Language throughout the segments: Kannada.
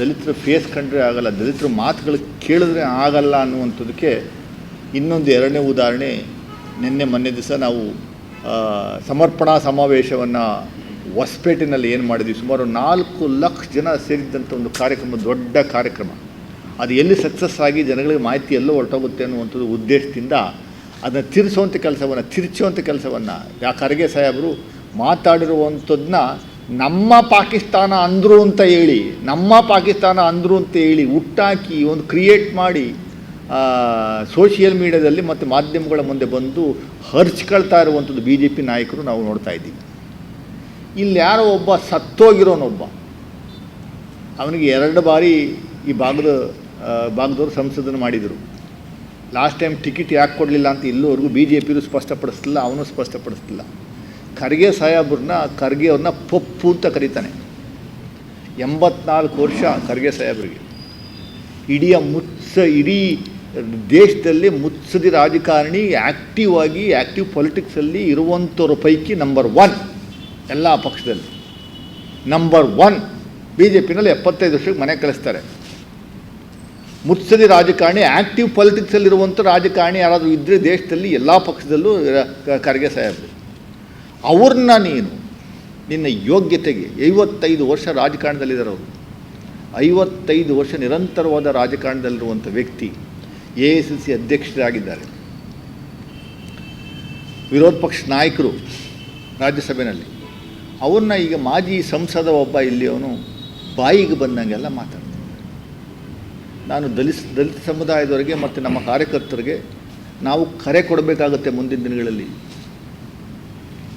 ದಲಿತರ ಫೇಸ್ ಕಂಡ್ರೆ ಆಗಲ್ಲ, ದಲಿತರ ಮಾತುಗಳು ಕೇಳಿದ್ರೆ ಆಗಲ್ಲ ಅನ್ನುವಂಥದ್ದಕ್ಕೆ ಇನ್ನೊಂದು ಎರಡನೇ ಉದಾಹರಣೆ ನಿನ್ನೆ ಮೊನ್ನೆ ದಿವಸ ನಾವು ಸಮರ್ಪಣಾ ಸಮಾವೇಶವನ್ನು ಹೊಸಪೇಟೆನಲ್ಲಿ ಏನು ಮಾಡಿದ್ವಿ? ಸುಮಾರು ನಾಲ್ಕು ಲಕ್ಷ ಜನ ಸೇರಿದ್ದಂಥ ಒಂದು ಕಾರ್ಯಕ್ರಮ, ದೊಡ್ಡ ಕಾರ್ಯಕ್ರಮ. ಅದು ಎಲ್ಲಿ ಸಕ್ಸಸ್ ಆಗಿ ಜನಗಳಿಗೆ ಮಾಹಿತಿ ಎಲ್ಲೋ ಹೊರಟೋಗುತ್ತೆ ಅನ್ನುವಂಥದ್ದು ಉದ್ದೇಶದಿಂದ ಅದನ್ನು ತಿರ್ಸುವಂಥ ಕೆಲಸವನ್ನು, ತಿರುಚುವಂಥ ಕೆಲಸವನ್ನು ಯಾ ಖರ್ಗೆ ಸಾಹೇಬರು ಮಾತಾಡಿರುವಂಥದ್ದನ್ನ ನಮ್ಮ ಪಾಕಿಸ್ತಾನ ಅಂದರು ಅಂತ ಹೇಳಿ, ನಮ್ಮ ಪಾಕಿಸ್ತಾನ ಅಂದರು ಅಂತ ಹೇಳಿ ಹುಟ್ಟಾಕಿ ಒಂದು ಕ್ರಿಯೇಟ್ ಮಾಡಿ ಸೋಷಿಯಲ್ ಮೀಡಿಯಾದಲ್ಲಿ ಮತ್ತು ಮಾಧ್ಯಮಗಳ ಮುಂದೆ ಬಂದು ಹರ್ಚ್ಕೊಳ್ತಾ ಇರುವಂಥದ್ದು ಬಿ ಜೆ ಪಿ ನಾಯಕರು ನಾವು ನೋಡ್ತಾ ಇದ್ದೀವಿ. ಇಲ್ಲಿ ಯಾರೋ ಒಬ್ಬ ಸತ್ತೋಗಿರೋನೊಬ್ಬ, ಅವನಿಗೆ ಎರಡು ಬಾರಿ ಈ ಭಾಗದ ಭಾಗದವರು ಸಂಸದನ ಮಾಡಿದರು. ಲಾಸ್ಟ್ ಟೈಮ್ ಟಿಕೆಟ್ ಯಾಕೆ ಕೊಡಲಿಲ್ಲ ಅಂತ ಇಲ್ಲೂವರೆಗೂ ಬಿ ಜೆ ಪಿಯೂ ಸ್ಪಷ್ಟಪಡಿಸ್ತಿಲ್ಲ, ಅವನು ಸ್ಪಷ್ಟಪಡಿಸ್ತಿಲ್ಲ. ಖರ್ಗೆ ಸಾಹೇಬ್ರನ್ನ ಖರ್ಗೆ ಅವ್ರನ್ನ ಪಪ್ಪು ಅಂತ ಕರೀತಾನೆ. ಎಂಬತ್ನಾಲ್ಕು ವರ್ಷ ಖರ್ಗೆ ಸಾಹೇಬ್ರಿಗೆ. ಇಡೀ ಮುತ್ಸ, ಇಡೀ ದೇಶದಲ್ಲಿ ಮುತ್ಸದಿ ರಾಜಕಾರಣಿ ಆ್ಯಕ್ಟಿವ್ ಆಗಿ ಆ್ಯಕ್ಟಿವ್ ಪೊಲಿಟಿಕ್ಸಲ್ಲಿ ಇರುವಂಥವ್ರ ಪೈಕಿ ನಂಬರ್ ಒನ್ ಎಲ್ಲ ಪಕ್ಷದಲ್ಲಿ. ನಂಬರ್ ಒನ್ ಬಿ ಜೆ ಪಿನಲ್ಲಿ ಎಪ್ಪತ್ತೈದು ವರ್ಷಕ್ಕೆ ಮನೆ ಕಳಿಸ್ತಾರೆ. ಮುತ್ಸದಿ ರಾಜಕಾರಣಿ ಆ್ಯಕ್ಟಿವ್ ಪೊಲಿಟಿಕ್ಸಲ್ಲಿರುವಂಥ ರಾಜಕಾರಣಿ ಯಾರಾದರೂ ಇದ್ದರೆ ದೇಶದಲ್ಲಿ ಎಲ್ಲ ಪಕ್ಷದಲ್ಲೂ ಖರ್ಗೆ ಸಾಹೇಬ್ರು. ಅವ್ರನ್ನ ನೀನು ನಿನ್ನ ಯೋಗ್ಯತೆಗೆ ಐವತ್ತೈದು ವರ್ಷ ರಾಜಕಾರಣದಲ್ಲಿದ್ದಾರೆ ಅವರು. ಐವತ್ತೈದು ವರ್ಷ ನಿರಂತರವಾದ ರಾಜಕಾರಣದಲ್ಲಿರುವಂಥ ವ್ಯಕ್ತಿ ಎ ಎಸ್ ಎಲ್ ಸಿ ಅಧ್ಯಕ್ಷರಾಗಿದ್ದಾರೆ. ವಿರೋಧ ಪಕ್ಷ ನಾಯಕರು ರಾಜ್ಯಸಭೆಯಲ್ಲಿ. ಅವ್ರನ್ನ ಈಗ ಮಾಜಿ ಸಂಸದ ಒಬ್ಬ ಇಲ್ಲಿ ಅವನು ಬಾಯಿಗೆ ಬಂದಂಗೆಲ್ಲ ಮಾತಾಡ್ತಾನೆ. ನಾನು ದಲಿತ ದಲಿತ ಸಮುದಾಯದವರಿಗೆ ಮತ್ತು ನಮ್ಮ ಕಾರ್ಯಕರ್ತರಿಗೆ ನಾವು ಕರೆ ಕೊಡಬೇಕಾಗುತ್ತೆ ಮುಂದಿನ ದಿನಗಳಲ್ಲಿ.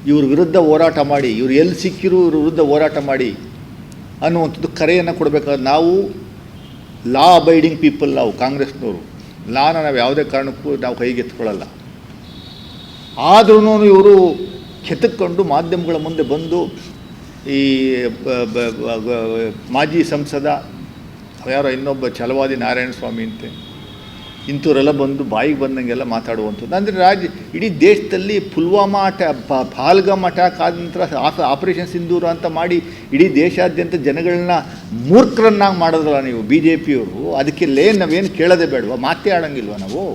ಇವ್ರ ವಿರುದ್ಧ ಹೋರಾಟ ಮಾಡಿ, ಇವ್ರು ಎಲ್ಲಿ ಸಿಕ್ಕಿರು ಇವ್ರ ವಿರುದ್ಧ ಹೋರಾಟ ಮಾಡಿ ಅನ್ನುವಂಥದ್ದು ಕರೆಯನ್ನು ಕೊಡಬೇಕಾದ್ರೆ ನಾವು ಲಾ ಅಬೈಡಿಂಗ್ ಪೀಪಲ್ ನಾವು, ಕಾಂಗ್ರೆಸ್ನವರು. ಲಾನ ನಾವು ಯಾವುದೇ ಕಾರಣಕ್ಕೂ ನಾವು ಕೈಗೆತ್ಕೊಳ್ಳಲ್ಲ ಆದ್ರೂ ಇವರು ಕೆತ್ತಕೊಂಡು ಮಾಧ್ಯಮಗಳ ಮುಂದೆ ಬಂದು ಈ ಮಾಜಿ ಸಂಸದ, ಯಾರೋ ಇನ್ನೊಬ್ಬ ಛಲವಾದಿ ನಾರಾಯಣ ಸ್ವಾಮಿ ಅಂತೆ ಇಂಥವರೆಲ್ಲ ಬಂದು ಬಾಯಿಗೆ ಬಂದಂಗೆಲ್ಲ ಮಾತಾಡುವಂಥದ್ದು. ಅಂದರೆ ರಾಜ್ಯ ಇಡೀ ದೇಶದಲ್ಲಿ ಪುಲ್ವಾಮಾ ಅಟ ಪ- ಪಾಲ್ಗಮ್ ಅಟ್ಯಾಕ್ ಆದ ನಂತರ ಆಪರೇಷನ್ ಸಿಂಧೂರ ಅಂತ ಮಾಡಿ ಇಡೀ ದೇಶಾದ್ಯಂತ ಜನಗಳನ್ನ ಮೂರ್ಖರನ್ನಾಗಿ ಮಾಡಿದ್ರಲ್ಲ ನೀವು ಬಿ ಜೆ ಪಿಯವರು ಅದಕ್ಕೆ ಲೇ, ನಾವೇನು ಕೇಳೋದೇ ಬೇಡವಾ? ಮಾತೇ ಆಡೋಂಗಿಲ್ವ ನಾವು?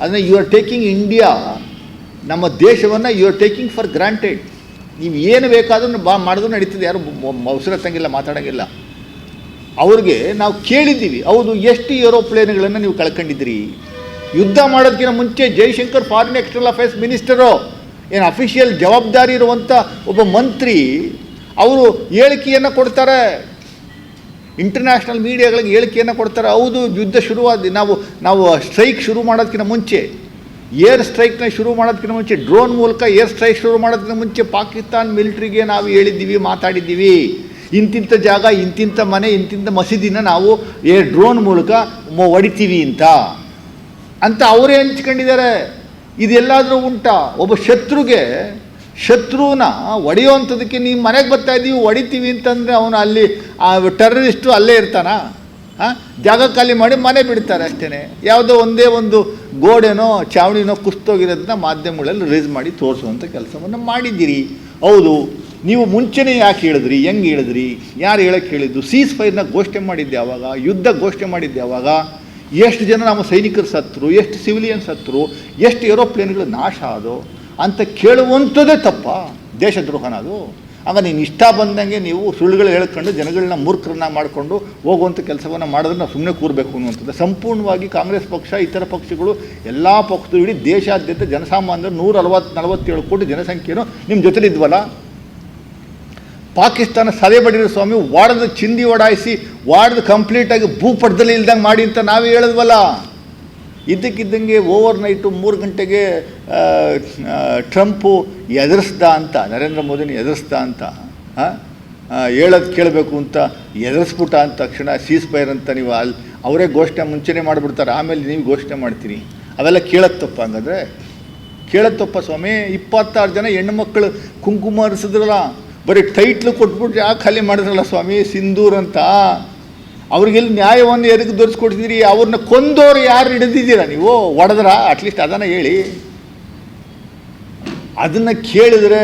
ಅದನ್ನು ಯು ಆರ್ ಟೇಕಿಂಗ್ ಇಂಡಿಯಾ ನಮ್ಮ ದೇಶವನ್ನು you are taking for granted ನೀವು ಏನು ಬೇಕಾದ್ರೂ ಬಾ, ಮಾಡಿದ್ರು ನಡೀತದೆ. ಯಾರು ತಂಗಿಲ್ಲ ಮಾತಾಡೋಂಗಿಲ್ಲ. ಅವ್ರಿಗೆ ನಾವು ಕೇಳಿದ್ದೀವಿ, ಹೌದು, ಎಷ್ಟು ಏರೋಪ್ಲೇನ್ಗಳನ್ನು ನೀವು ಕಳ್ಕೊಂಡಿದ್ದೀರಿ? ಯುದ್ಧ ಮಾಡೋದಕ್ಕಿಂತ ಮುಂಚೆ Jaishankar foreign external affairs minister ಏನು ಅಫಿಷಿಯಲ್ ಜವಾಬ್ದಾರಿ ಇರುವಂಥ ಒಬ್ಬ ಮಂತ್ರಿ, ಅವರು ಹೇಳಿಕೆಯನ್ನು ಕೊಡ್ತಾರೆ. ಇಂಟರ್ನ್ಯಾಷನಲ್ ಮೀಡಿಯಾಗಳಿಗೆ ಹೇಳಿಕೆಯನ್ನು ಕೊಡ್ತಾರೆ. ಹೌದು, ಯುದ್ಧ ಶುರುವಾದ, ನಾವು ನಾವು ಸ್ಟ್ರೈಕ್ ಶುರು ಮಾಡೋದಕ್ಕಿಂತ ಮುಂಚೆ ಏರ್ ಸ್ಟ್ರೈಕ್ನ ಶುರು ಮಾಡೋದಕ್ಕಿಂತ ಮುಂಚೆ ಡ್ರೋನ್ ಮೂಲಕ ಏರ್ ಸ್ಟ್ರೈಕ್ ಶುರು ಮಾಡೋದಕ್ಕಿಂತ ಮುಂಚೆ ಪಾಕಿಸ್ತಾನ್ ಮಿಲಿಟ್ರಿಗೆ ನಾವು ಹೇಳಿದ್ದೀವಿ, ಮಾತಾಡಿದ್ದೀವಿ. ಇಂತಿಂಥ ಜಾಗ ಇಂತಿಂಥ ಮನೆ ಇಂತಿಂಥ ಮಸೀದಿನ ನಾವು ಏ ಡ್ರೋನ್ ಮೂಲಕ ಹೊಡಿತೀವಿ ಅಂತ. ಅಂತ ಅವರೇ ಹಂಚ್ಕೊಂಡಿದ್ದಾರೆ. ಇದೆಲ್ಲಾದರೂ ಉಂಟಾ? ಒಬ್ಬ ಶತ್ರುಗೆ, ಶತ್ರುನ ಹೊಡೆಯುವಂಥದ್ದಕ್ಕೆ ನೀವು ಮನೆಗೆ ಬರ್ತಾ ಇದ್ದೀವಿ ಹೊಡಿತೀವಿ ಅಂತಂದರೆ ಅವನು ಅಲ್ಲಿ, ಆ ಟೆರರಿಸ್ಟು ಅಲ್ಲೇ ಇರ್ತಾನ? ಹಾಂ ಜಾಗ ಖಾಲಿ ಮಾಡಿ ಮನೆ ಬಿಡ್ತಾರೆ ಅಷ್ಟೇ ಯಾವುದೋ ಒಂದೇ ಒಂದು ಗೋಡೆನೋ, ಚಾವಣಿನೋ ಕುಸ್ತೋಗಿರೋದನ್ನ ಮಾಧ್ಯಮಗಳಲ್ಲಿ ರಿಲೀಸ್ ಮಾಡಿ ತೋರಿಸುವಂಥ ಕೆಲಸವನ್ನು ಮಾಡಿದ್ದೀರಿ. ಹೌದು. ನೀವು ಮುಂಚೆನೇ ಯಾಕೆ ಹೇಳಿದ್ರಿ? ಹೆಂಗೆ ಹೇಳಿದ್ರಿ? ಯಾರು ಹೇಳಕ್ಕೆ ಹೇಳಿದ್ದು? ಸೀಸ್ ಫೈರ್ನ ಘೋಷಣೆ ಮಾಡಿದ್ದೆ ಯಾವಾಗ? ಯುದ್ಧ ಘೋಷಣೆ ಮಾಡಿದ್ದೆ ಯಾವಾಗ? ಎಷ್ಟು ಜನ ನಮ್ಮ ಸೈನಿಕರು ಸತ್ತರು ಎಷ್ಟು ಸಿವಿಲಿಯನ್ ಸತ್ತರು ಎಷ್ಟು ಏರೋಪ್ಲೇನ್ಗಳು ನಾಶ ಆದೋ ಅಂತ ಕೇಳುವಂಥದ್ದೇ ತಪ್ಪ. ದೇಶದ್ರೋಹನ ಅದು. ಆಗ ನೀನು ಇಷ್ಟ ಬಂದಂಗೆ ನೀವು ಸುಳ್ಳುಗಳು ಹೇಳ್ಕೊಂಡು ಜನಗಳನ್ನ ಮೂರ್ಖರನ್ನ ಮಾಡಿಕೊಂಡು ಹೋಗುವಂಥ ಕೆಲಸವನ್ನು ಮಾಡಿದ್ರೆ ನಾವು ಸುಮ್ಮನೆ ಕೂರಬೇಕು ಅನ್ನುವಂಥದ್ದು. ಸಂಪೂರ್ಣವಾಗಿ ಕಾಂಗ್ರೆಸ್ ಪಕ್ಷ, ಇತರ ಪಕ್ಷಗಳು ಎಲ್ಲ ಪಕ್ಷಗಳು ಇಡೀ ದೇಶಾದ್ಯಂತ ಜನಸಾಮಾನ್ಯರು ನೂರ ಅರವತ್ತು ನಲವತ್ತೇಳು ಕೋಟಿ ಜನಸಂಖ್ಯೆಯನ್ನು ನಿಮ್ಮ ಜೊತೆಲಿದ್ವಲ್ಲ? ಪಾಕಿಸ್ತಾನ ಸದೆ ಬಡಿರೋ ಸ್ವಾಮಿ, ವಾಡದ ಚಿಂದಿ ಒಡಾಯಿಸಿ ವಾಡದ ಕಂಪ್ಲೀಟಾಗಿ ಭೂಪಟದಲ್ಲಿ ಇಲ್ದಂಗೆ ಮಾಡಿ ಅಂತ ನಾವೇ ಹೇಳಿದ್ವಲ್ಲ. ಇದ್ದಕ್ಕಿದ್ದಂಗೆ ಓವರ್ ನೈಟು ಮೂರು ಗಂಟೆಗೆ ಟ್ರಂಪು ಎದುರಿಸ್ದ ಅಂತ, ನರೇಂದ್ರ ಮೋದಿನ ಎದುರಿಸ್ದ ಅಂತ ಹೇಳೋದು ಕೇಳಬೇಕು ಅಂತ ಎದುರಿಸ್ಬಿಟ್ಟ ಅಂದ ತಕ್ಷಣ ಸೀಸ್ ಫೈರ್ ಅಂತ ನೀವು ಅಲ್ಲಿ ಅವರೇ ಘೋಷಣೆ ಮುಂಚೆನೇ ಮಾಡಿಬಿಡ್ತಾರೆ, ಆಮೇಲೆ ನೀವು ಘೋಷಣೆ ಮಾಡ್ತೀರಿ. ಅವೆಲ್ಲ ಕೇಳೋದು ತಪ್ಪ ಹಂಗಾದ್ರೆ? ಕೇಳೋದು ಸ್ವಾಮಿ, ಇಪ್ಪತ್ತಾರು ಜನ ಹೆಣ್ಣು ಮಕ್ಕಳು ಕುಂಕುಮ ಹರಿಸಿದ್ರಲ್ಲ ಬರೀ ಟೈಟ್ಲು ಕೊಟ್ಬಿಟ್ಟು ಯಾಕೆ ಖಾಲಿ ಮಾಡಿದ್ರಲ್ಲ ಸ್ವಾಮಿ? ಸಿಂಧೂರ್ ಅಂತ. ಅವ್ರಿಗೆಲ್ಲಿ ನ್ಯಾಯವನ್ನು ಎದಕ್ಕೆ ದೊರಕಿಸ್ಕೊಡ್ತಿದ್ದೀರಿ ಅವ್ರನ್ನ ಕೊಂದೋರು ಯಾರು ಹಿಡಿದಿದ್ದೀರ ನೀವು? ಒಡೆದ್ರ? ಅಟ್ಲೀಸ್ಟ್ ಅದನ್ನು ಹೇಳಿ. ಅದನ್ನು ಕೇಳಿದ್ರೆ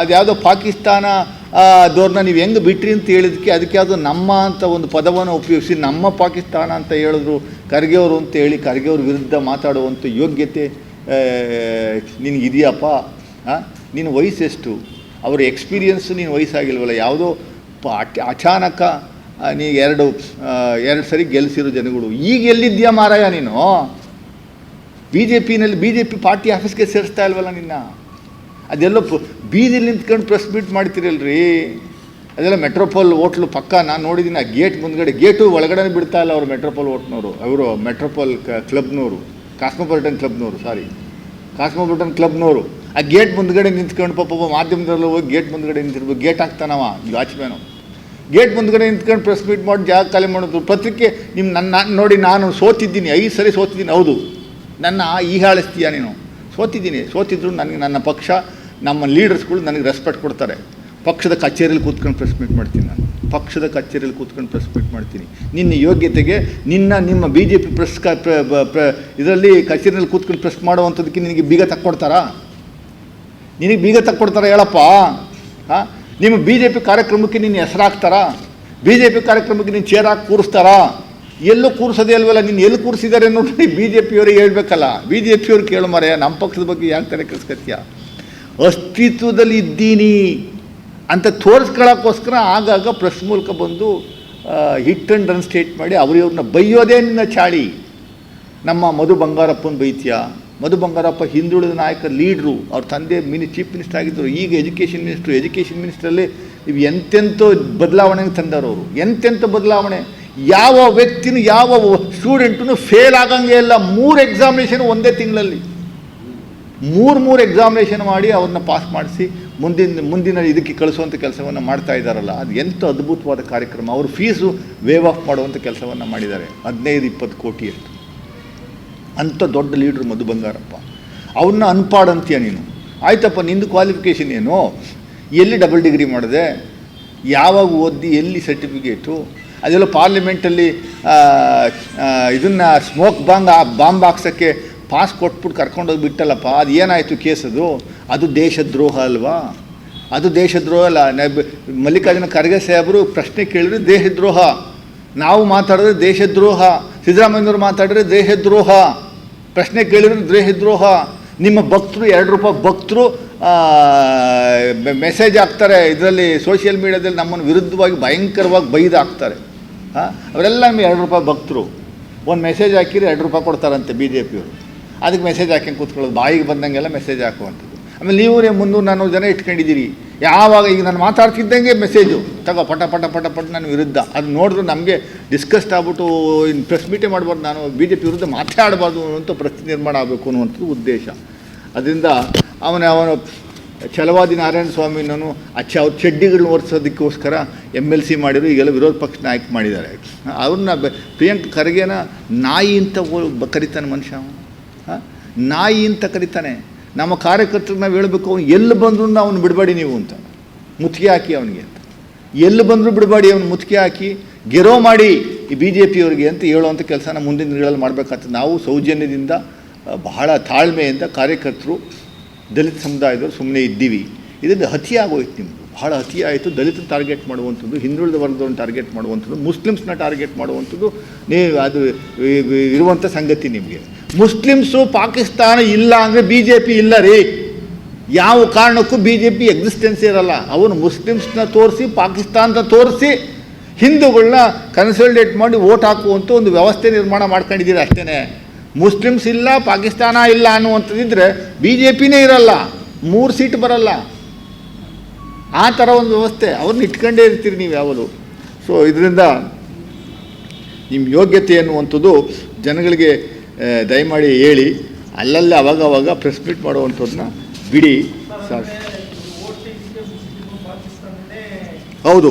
ಅದ್ಯಾವುದೋ ಪಾಕಿಸ್ತಾನ ದೋರ್ನ ನೀವು ಹೆಂಗೆ ಬಿಟ್ರಿ ಅಂತ ಹೇಳಿದಕ್ಕೆ ಅದಕ್ಕೆ ಅದು ನಮ್ಮ ಅಂತ ಒಂದು ಪದವನ್ನು ಉಪಯೋಗಿಸಿ ನಮ್ಮ ಪಾಕಿಸ್ತಾನ ಅಂತ ಹೇಳಿದ್ರು ಖರ್ಗೆಯವರು ಅಂತ ಹೇಳಿ ಖರ್ಗೆಯವ್ರ ವಿರುದ್ಧ ಮಾತಾಡುವಂಥ ಯೋಗ್ಯತೆ ನಿನಗಿದೆಯಪ್ಪ ಹಾಂ ನಿನ್ನ ವಯಸ್ಸೆಷ್ಟು? ಅವರ ಎಕ್ಸ್ಪೀರಿಯನ್ಸ್ ನೀನು ವಯಸ್ಸಾಗಿಲ್ವಲ್ಲ, ಯಾವುದೋ ಅಚಾನಕ ನೀ ಎರಡು ಎರಡು ಸರಿ ಗೆಲ್ಲಿಸಿರೋ ಜನಗಳು. ಈಗ ಎಲ್ಲಿದ್ಯಾ ಮಾರಾಯ ನೀನು? ಬಿ ಜೆ ಪಿನಲ್ಲಿ ಬಿ ಜೆ ಪಿ ಪಾರ್ಟಿ ಆಫೀಸ್ಗೆ ಸೇರಿಸ್ತಾ ಇಲ್ವಲ್ಲ ನಿನ್ನ? ಅದೆಲ್ಲ ಬೀದಿಲಿ ನಿಂತ್ಕೊಂಡು ಪ್ರೆಸ್ ಮೀಟ್ ಮಾಡ್ತೀರಲ್ರಿ. ಅದೆಲ್ಲ ಮೆಟ್ರೋಪೋಲ್ ಹೋಟ್ಲು ಪಕ್ಕ, ನಾನು ನೋಡಿದ್ದೀನಿ ಆ ಗೇಟ್ ಮುಂದ್ಗಡೆ ಗೇಟು ಒಳಗಡೆ ಬಿಡ್ತಾ ಇಲ್ಲ ಅವರು ಮೆಟ್ರೋಪೋಲ್ ಹೋಟ್ನವರು ಅವರು ಮೆಟ್ರೋಪೋಲ್ ಕ್ಲಬ್ನವರು ಕಾಸ್ಮೋಪಾಲಿಟನ್ ಕ್ಲಬ್ನವರು ಸಾರಿ ಕಾಸ್ಮೋಪಾಲಿಟನ್ ಕ್ಲಬ್ನವರು ಆ ಗೇಟ್ ಮುಂದ್ಗಡೆ ನಿಂತ್ಕೊಂಡು ಪಾಪ ಮಾಧ್ಯಮದಲ್ಲೂ ಹೋಗಿ ಗೇಟ್ ಮುಂದ್ಗಡೆ ನಿಂತಿರ್ಬೇಕು. ಗೇಟ್ ಹಾಕ್ತಾನವ ವಾಚ್ಮ್ಯಾನು. ಗೇಟ್ ಮುಂದ್ಗಡೆ ನಿಂತ್ಕೊಂಡು ಪ್ರೆಸ್ ಮೀಟ್ ಮಾಡಿ, ಜಾಗ ಖಾಲಿ ಮಾಡೋದು. ಪತ್ರಿಕೆ ನಿಮ್ಮ ನನ್ನ ನಾನು ನೋಡಿ ನಾನು ಸೋತಿದ್ದೀನಿ. ಐದು ಸರಿ ಸೋತಿದ್ದೀನಿ, ಹೌದು. ನನ್ನ ಈ ಹಾಳಿಸ್ತೀಯ ನೀನು? ಸೋತಿದ್ದೀನಿ. ಸೋತಿದ್ರು ನನಗೆ ನನ್ನ ಪಕ್ಷ, ನಮ್ಮ ಲೀಡರ್ಸ್ಗಳು ನನಗೆ ರೆಸ್ಪೆಕ್ಟ್ ಕೊಡ್ತಾರೆ. ಪಕ್ಷದ ಕಚೇರಿಯಲ್ಲಿ ಕೂತ್ಕೊಂಡು ಪ್ರೆಸ್ ಮೀಟ್ ಮಾಡ್ತೀನಿ ನಾನು. ಪಕ್ಷದ ಕಚೇರಿಯಲ್ಲಿ ಕೂತ್ಕೊಂಡು ಪ್ರೆಸ್ ಮೀಟ್ ಮಾಡ್ತೀನಿ. ನಿನ್ನ ಯೋಗ್ಯತೆಗೆ ನಿನ್ನ, ನಿಮ್ಮ ಬಿ ಜೆ ಪಿ ಪ್ರೆಸ್ ಕ ಇದರಲ್ಲಿ ಕಚೇರಿಯಲ್ಲಿ ಕೂತ್ಕೊಂಡು ಪ್ರೆಸ್ ಮಾಡುವಂಥದ್ದಕ್ಕೆ ನಿನಗೆ ಬೀಗ ತಕ್ಕೊಡ್ತಾರಾ? ನಿನಗೆ ಬೀಗ ತಕ್ಕೊಡ್ತಾರ ಹೇಳಪ್ಪ. ಹಾಂ? ನಿಮ್ಮ ಬಿ ಜೆ ಪಿ ಕಾರ್ಯಕ್ರಮಕ್ಕೆ ನೀನು ಹೆಸರಾಗ್ತಾರಾ. ಬಿ ಜೆ ಪಿ ಕಾರ್ಯಕ್ರಮಕ್ಕೆ ನೀನು ಚೇರ್ ಹಾಕಿ ಕೂರಿಸ್ತಾರಾ. ಎಲ್ಲೂ ಕೂರಿಸೋದೇ ಅಲ್ವಲ್ಲ ನೀನು ಎಲ್ಲಿ ಕೂರಿಸಿದ್ದಾರೆ ನೋಡಿ ಬಿ ಜೆ ಪಿಯವ್ರಿಗೆ ಹೇಳ್ಬೇಕಲ್ಲ. ಬಿ ಜೆ ಪಿಯವ್ರು ಕೇಳು ಮರೆಯ ನಮ್ಮ ಪಕ್ಷದ ಬಗ್ಗೆ ಯಾಕೆ ತಲೆ ಕೆಡಿಸ್ಕತ್ಯ? ಅಸ್ತಿತ್ವದಲ್ಲಿ ಇದ್ದೀನಿ ಅಂತ ತೋರಿಸ್ಕೊಳ್ಳೋಕ್ಕೋಸ್ಕರ ಆಗಾಗ ಪ್ರೆಸ್ ಮೂಲಕ ಬಂದು ಹಿಟ್ ಅಂಡ್ ರನ್ ಸ್ಟೇಟ್ ಮಾಡಿ ಅವರಿವ್ರನ್ನ ಬೈಯೋದೇ ನಿನ್ನ ಚಾಳಿ. ನಮ್ಮ ಮಧು ಬಂಗಾರಪ್ಪನ ಬೈತ್ಯ? ಮಧು ಬಂಗಾರಪ್ಪ ಹಿಂದುಳಿದ ನಾಯಕ ಲೀಡ್ರು, ಅವ್ರ ತಂದೆ ಮಿನಿ ಚೀಫ್ ಮಿನಿಸ್ಟರ್ ಆಗಿದ್ದರು ಈಗ ಎಜುಕೇಷನ್ ಮಿನಿಸ್ಟ್ರು, ಎಜುಕೇಷನ್ ಮಿನಿಸ್ಟ್ರಲ್ಲಿ ಇವು ಎಂತೆಂಥೋ ಬದಲಾವಣೆ ತಂದವರು ಅವರು. ಎಂತೆಂಥ ಬದಲಾವಣೆ. ಯಾವ ವ್ಯಕ್ತಿನೂ, ಯಾವ ಸ್ಟೂಡೆಂಟು ಫೇಲ್ ಆಗಂಗೆ ಇಲ್ಲ. ಮೂರು ಎಕ್ಸಾಮಿನೇಷನ್ ಒಂದೇ ತಿಂಗಳಲ್ಲಿ. ಮೂರು ಮೂರು ಎಕ್ಸಾಮಿನೇಷನ್ ಮಾಡಿ ಅವ್ರನ್ನ ಪಾಸ್ ಮಾಡಿಸಿ ಮುಂದಿನ ಮುಂದಿನ ಇದಕ್ಕೆ ಕಳಿಸುವಂಥ ಕೆಲಸವನ್ನು ಮಾಡ್ತಾ ಇದ್ದಾರಲ್ಲ ಅದು ಎಂಥ ಅದ್ಭುತವಾದ ಕಾರ್ಯಕ್ರಮ. ಅವರು ಫೀಸು ವೇವ್ ಆಫ್ ಮಾಡುವಂಥ ಕೆಲಸವನ್ನು ಮಾಡಿದ್ದಾರೆ. ಹದಿನೈದು, ಇಪ್ಪತ್ತು ಕೋಟಿಯಷ್ಟು. ಅಂಥ ದೊಡ್ಡ ಲೀಡ್ರು ಮಧು ಬಂಗಾರಪ್ಪ. ಅವನ್ನ ಅನ್ಪಾಡ್ ಅಂತೀಯ ನೀನು. ಆಯ್ತಪ್ಪ, ನಿಂದು ಕ್ವಾಲಿಫಿಕೇಷನ್ ಏನು? ಎಲ್ಲಿ ಡಬಲ್ ಡಿಗ್ರಿ ಮಾಡಿದೆ? ಯಾವಾಗ ಓದಿ ಎಲ್ಲಿ ಸರ್ಟಿಫಿಕೇಟು ಅದೆಲ್ಲ ಪಾರ್ಲಿಮೆಂಟಲ್ಲಿ ಇದನ್ನು ಸ್ಮೋಕ್ ಬಾಂಗ್ ಬಾಂಬ್ ಹಾಕ್ಸೋಕ್ಕೆ ಪಾಸ್ ಕೊಟ್ಬಿಟ್ಟು ಕರ್ಕೊಂಡೋಗಿ ಬಿಟ್ಟಲ್ಲಪ್ಪ. ಅದು ಏನಾಯಿತು ಕೇಸ್ ಅದು? ದೇಶದ್ರೋಹ ಅಲ್ವಾ? ಅದು ದೇಶದ್ರೋಹ ಅಲ್ಲ. ಮಲ್ಲಿಕಾರ್ಜುನ ಖರ್ಗೆ ಸಾಹೇಬರು ಪ್ರಶ್ನೆ ಕೇಳಿದ್ರೆ, ದೇಶದ್ರೋಹ. ನಾವು ಮಾತಾಡಿದ್ರೆ ದೇಶದ್ರೋಹ. ಸಿದ್ದರಾಮಯ್ಯನವರು ಮಾತಾಡಿದ್ರೆ ದೇಹದ್ರೋಹ. ಪ್ರಶ್ನೆ ಕೇಳಿದ್ರೆ ದೇಹದ್ರೋಹ. ನಿಮ್ಮ ಭಕ್ತರು, ಎರಡು ರೂಪಾಯಿ ಭಕ್ತರು ಮೆಸೇಜ್ ಹಾಕ್ತಾರೆ. ಇದರಲ್ಲಿ ಸೋಷಿಯಲ್ ಮೀಡಿಯಾದಲ್ಲಿ ನಮ್ಮನ್ನು ವಿರುದ್ಧವಾಗಿ ಭಯಂಕರವಾಗಿ ಬೈದು ಹಾಕ್ತಾರೆ. ಹಾಂ ಅವರೆಲ್ಲ ಎರಡು ರೂಪಾಯಿ ಭಕ್ತರು. ಒಂದು ಮೆಸೇಜ್ ಹಾಕಿದ್ರೆ ಎರಡು ರೂಪಾಯಿ ಕೊಡ್ತಾರಂತೆ ಬಿ ಜೆ ಪಿಯವರು ಅದಕ್ಕೆ ಮೆಸೇಜ್ ಹಾಕಿ ಕೂತ್ಕೊಳ್ಳೋದು. ಬಾಯಿಗೆ ಬಂದಂಗೆಲ್ಲ ಮೆಸೇಜ್ ಹಾಕುವಂಥದ್ದು. ಆಮೇಲೆ ನೀವು ಮುನ್ನೂರು ನಾನ್ನೂರು ಜನ ಇಟ್ಕೊಂಡಿದ್ದೀರಿ. ಯಾವಾಗ ಈಗ ನಾನು ಮಾತಾಡ್ತಿದ್ದಂಗೆ ಮೆಸೇಜು ತಗೋ, ಪಟ ಪಟ ಪಟ ಪಟ, ನನ್ನ ವಿರುದ್ಧ. ಅದು ನೋಡಿದ್ರು ನಮಗೆ ಡಿಸ್ಕಸ್ಡ್ ಆಗ್ಬಿಟ್ಟು ಇನ್ನು ಪ್ರೆಸ್ ಮೀಟೇ ಮಾಡಬಾರ್ದು ನಾನು ಬಿ ಜೆ ಪಿ ವಿರುದ್ಧ ಮಾತಾಡಬಾರ್ದು ಅಂತ ಪರಿಸ್ಥಿತಿ ನಿರ್ಮಾಣ ಆಗಬೇಕು ಅನ್ನುವಂಥದ್ದು ಉದ್ದೇಶ. ಅದರಿಂದ ಅವನ, ಅವನು ಛಲವಾದಿ ನಾರಾಯಣ ಸ್ವಾಮಿನೂ ಅಚ್ಚ, ಅವ್ರ ಚಡ್ಡಿಗಳನ್ನ ಒರೆಸೋದಕ್ಕೋಸ್ಕರ ಎಂ ಎಲ್ ಸಿ ಮಾಡಿದ್ರು, ಈಗೆಲ್ಲ ವಿರೋಧ ಪಕ್ಷ ನಾಯಕ ಮಾಡಿದ್ದಾರೆ. ಅವ್ರನ್ನ ಪ್ರಿಯಾಂಕ್ ಖರ್ಗೆನ ನಾಯಿ ಅಂತ ಕರಿತಾನೆ ಮನುಷ್ಯ ಅವನು. ನಾಯಿ ಅಂತ ಕರೀತಾನೆ. ನಮ್ಮ ಕಾರ್ಯಕರ್ತರು ನಾವು ಹೇಳಬೇಕು, ಅವ್ನು ಎಲ್ಲಿ ಬಂದ್ರು ಅವನು ಬಿಡಬೇಡಿ ನೀವು ಅಂತ. ಮುತ್ತಿಗೆ ಹಾಕಿ ಅವನಿಗೆ ಅಂತ. ಎಲ್ಲಿ ಬಂದರೂ ಬಿಡಬೇಡಿ, ಅವನು ಮುತ್ತಿಗೆ ಹಾಕಿ ಗೆರೋ ಮಾಡಿ ಈ ಬಿ ಜೆ ಪಿಯವರಿಗೆ ಅಂತ ಹೇಳುವಂಥ ಕೆಲಸನ ಮುಂದಿನ ದಿನಗಳಲ್ಲಿ ಮಾಡಬೇಕಾಗ್ತದೆ. ನಾವು ಸೌಜನ್ಯದಿಂದ ಬಹಳ ತಾಳ್ಮೆಯಿಂದ ಕಾರ್ಯಕರ್ತರು, ದಲಿತ ಸಮುದಾಯದವರು ಸುಮ್ಮನೆ ಇದ್ದೀವಿ. ಇದರಿಂದ ಹತಿಯಾಗೋಯ್ತು ನಿಮ್ಮದು ಬಹಳ ಅತಿ ಆಯಿತು. ದಲಿತ ಟಾರ್ಗೆಟ್ ಮಾಡುವಂಥದ್ದು, ಹಿಂದುಳಿದ ವರ್ಗದವ್ರನ್ನ ಟಾರ್ಗೆಟ್ ಮಾಡುವಂಥದ್ದು ಮುಸ್ಲಿಮ್ಸ್ನ ಟಾರ್ಗೆಟ್ ಮಾಡುವಂಥದ್ದು, ನೀವು ಅದು ಇರುವಂಥ ಸಂಗತಿ ನಿಮಗೆ. ಮುಸ್ಲಿಮ್ಸು ಪಾಕಿಸ್ತಾನ ಇಲ್ಲ ಅಂದರೆ ಬಿ ಜೆ ಪಿ ಇಲ್ಲ ರೀ. ಯಾವ ಕಾರಣಕ್ಕೂ ಬಿ ಜೆ ಪಿ ಎಕ್ಸಿಸ್ಟೆನ್ಸ್ ಇರಲ್ಲ. ಅವನು ಮುಸ್ಲಿಮ್ಸ್ನ ತೋರಿಸಿ, ಪಾಕಿಸ್ತಾನದ ತೋರಿಸಿ ಹಿಂದೂಗಳನ್ನ ಕನ್ಸಲ್ಟೇಟ್ ಮಾಡಿ ಓಟ್ ಹಾಕುವಂಥ ಒಂದು ವ್ಯವಸ್ಥೆ ನಿರ್ಮಾಣ ಮಾಡ್ಕೊಂಡಿದ್ದೀರಿ ಅಷ್ಟೇ ಮುಸ್ಲಿಮ್ಸ್ ಇಲ್ಲ, ಪಾಕಿಸ್ತಾನ ಇಲ್ಲ ಅನ್ನುವಂಥದ್ದಿದ್ರೆ ಬಿ ಜೆ ಪಿನೇ ಇರಲ್ಲ. ಮೂರು ಸೀಟ್ ಬರಲ್ಲ. ಆ ಥರ ಒಂದು ವ್ಯವಸ್ಥೆ. ಅವ್ರನ್ನ ಇಟ್ಕೊಂಡೇ ಇರ್ತೀರಿ ನೀವು ಯಾವುದು ಸೊ ಇದರಿಂದ ನಿಮ್ಮ ಯೋಗ್ಯತೆ ಅನ್ನುವಂಥದ್ದು ಜನಗಳಿಗೆ ದಯಮಾಡಿ ಹೇಳಿ, ಅಲ್ಲಲ್ಲೇ ಅವಾಗವಾಗ ಅವಾಗ ಪ್ರೆಸ್ ಮೀಟ್ ಮಾಡುವಂಥದ್ದನ್ನ ಬಿಡಿ, ಸರ್. ಹೌದು.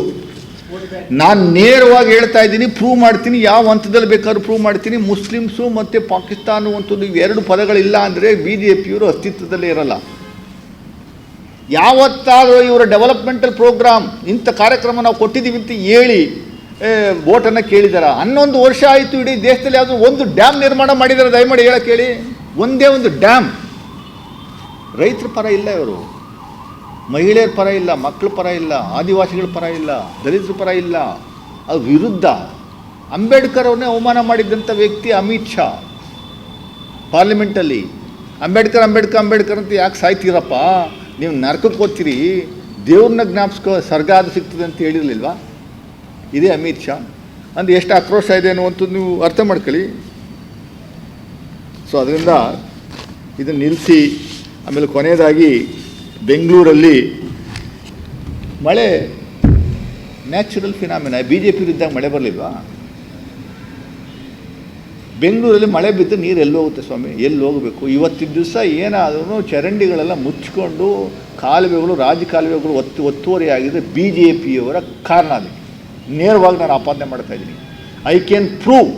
ನಾನು ನೇರವಾಗಿ ಹೇಳ್ತಾ ಇದ್ದೀನಿ ಪ್ರೂವ್ ಮಾಡ್ತೀನಿ, ಯಾವ ಹಂತದಲ್ಲಿ ಬೇಕಾದ್ರೂ ಪ್ರೂವ್ ಮಾಡ್ತೀನಿ, ಮುಸ್ಲಿಮ್ಸು ಮತ್ತು ಪಾಕಿಸ್ತಾನ ಅಂತದ್ದು ಇವೆರಡು ಪದಗಳಿಲ್ಲ ಅಂದರೆ ಬಿ ಜೆ ಪಿಯವರು ಅಸ್ತಿತ್ವದಲ್ಲೇ ಇರಲ್ಲ. ಯಾವತ್ತಾದರೂ ಇವರ ಡೆವಲಪ್ಮೆಂಟಲ್ ಪ್ರೋಗ್ರಾಮ್ ಇಂಥ ಕಾರ್ಯಕ್ರಮ ನಾವು ಕೊಟ್ಟಿದ್ದೀವಿ ಅಂತ ಹೇಳಿ ವೋಟನ್ನು ಕೇಳಿದಾರ. ಹನ್ನೊಂದು ವರ್ಷ ಆಯಿತು ಇಡೀ ದೇಶದಲ್ಲಿ ಯಾವುದೋ ಒಂದು ಡ್ಯಾಮ್ ನಿರ್ಮಾಣ ಮಾಡಿದ್ದಾರೆ ದಯಮಾಡಿ ಹೇಳಕ್ಕೆ ಹೇಳಿ ಒಂದೇ ಒಂದು ಡ್ಯಾಮ್. ರೈತರ ಪರ ಇಲ್ಲ ಇವರು. ಮಹಿಳೆಯರ ಪರ ಇಲ್ಲ ಮಕ್ಕಳ ಪರ ಇಲ್ಲ, ಆದಿವಾಸಿಗಳ ಪರ ಇಲ್ಲ, ದಲಿತರ ಪರ ಇಲ್ಲ. ಅದು ವಿರುದ್ಧ. ಅಂಬೇಡ್ಕರ್ ಅವನ್ನೇ ಅವಮಾನ ಮಾಡಿದ್ದಂಥ ವ್ಯಕ್ತಿ ಅಮಿತ್ ಶಾ. ಪಾರ್ಲಿಮೆಂಟಲ್ಲಿ, ಅಂಬೇಡ್ಕರ್ ಅಂಬೇಡ್ಕರ್ ಅಂಬೇಡ್ಕರ್ ಅಂತ ಯಾಕೆ ಸಾಯ್ತೀರಪ್ಪ? ನೀವು ನರಕಕ್ಕೆ ಓದ್ತೀರಿ ದೇವ್ರನ್ನ ಜ್ಞಾಪಿಸ್ಕೋ, ಸ್ವರ್ಗ ಅದು ಸಿಗ್ತದೆ ಅಂತ ಹೇಳಿರಲಿಲ್ವಾ? ಇದೇ ಅಮಿತ್ ಶಾ. ಅಂದ್ರೆ ಎಷ್ಟು ಆಕ್ರೋಶ ಇದೆ ಅನ್ನುವಂಥದ್ದು ನೀವು ಅರ್ಥ ಮಾಡ್ಕೊಳ್ಳಿ. ಸೊ ಅದರಿಂದ ಇದನ್ನು ನಿಲ್ಲಿಸಿ ಆಮೇಲೆ ಕೊನೆಯದಾಗಿ ಬೆಂಗಳೂರಲ್ಲಿ ಮಳೆ natural phenomena B J P ಇದ್ದಾಗ ಮಳೆ ಬರಲಿಲ್ವಾ? ಬೆಂಗಳೂರಲ್ಲಿ ಮಳೆ ಬಿದ್ದು ನೀರು ಎಲ್ಲಿ ಹೋಗುತ್ತೆ ಸ್ವಾಮಿ? ಎಲ್ಲಿ ಹೋಗಬೇಕು? ಇವತ್ತಿನ ದಿವಸ ಏನಾದರೂ ಚರಂಡಿಗಳೆಲ್ಲ ಮುಚ್ಚಿಕೊಂಡು ಕಾಲುವೆಗಳು, ರಾಜಕಾಲುವೆಗಳು ಒತ್ತು ಒತ್ತುವರಿ ಆಗಿದೆ ಬಿ ಜೆ ಪಿಯವರ ಕಾರಣ ಅದಕ್ಕೆ. ನೇರವಾಗಿ ನಾನು ಆಪಾದನೆ ಮಾಡ್ತಾ ಇದ್ದೀನಿ. ಐ ಕ್ಯಾನ್ ಪ್ರೂವ್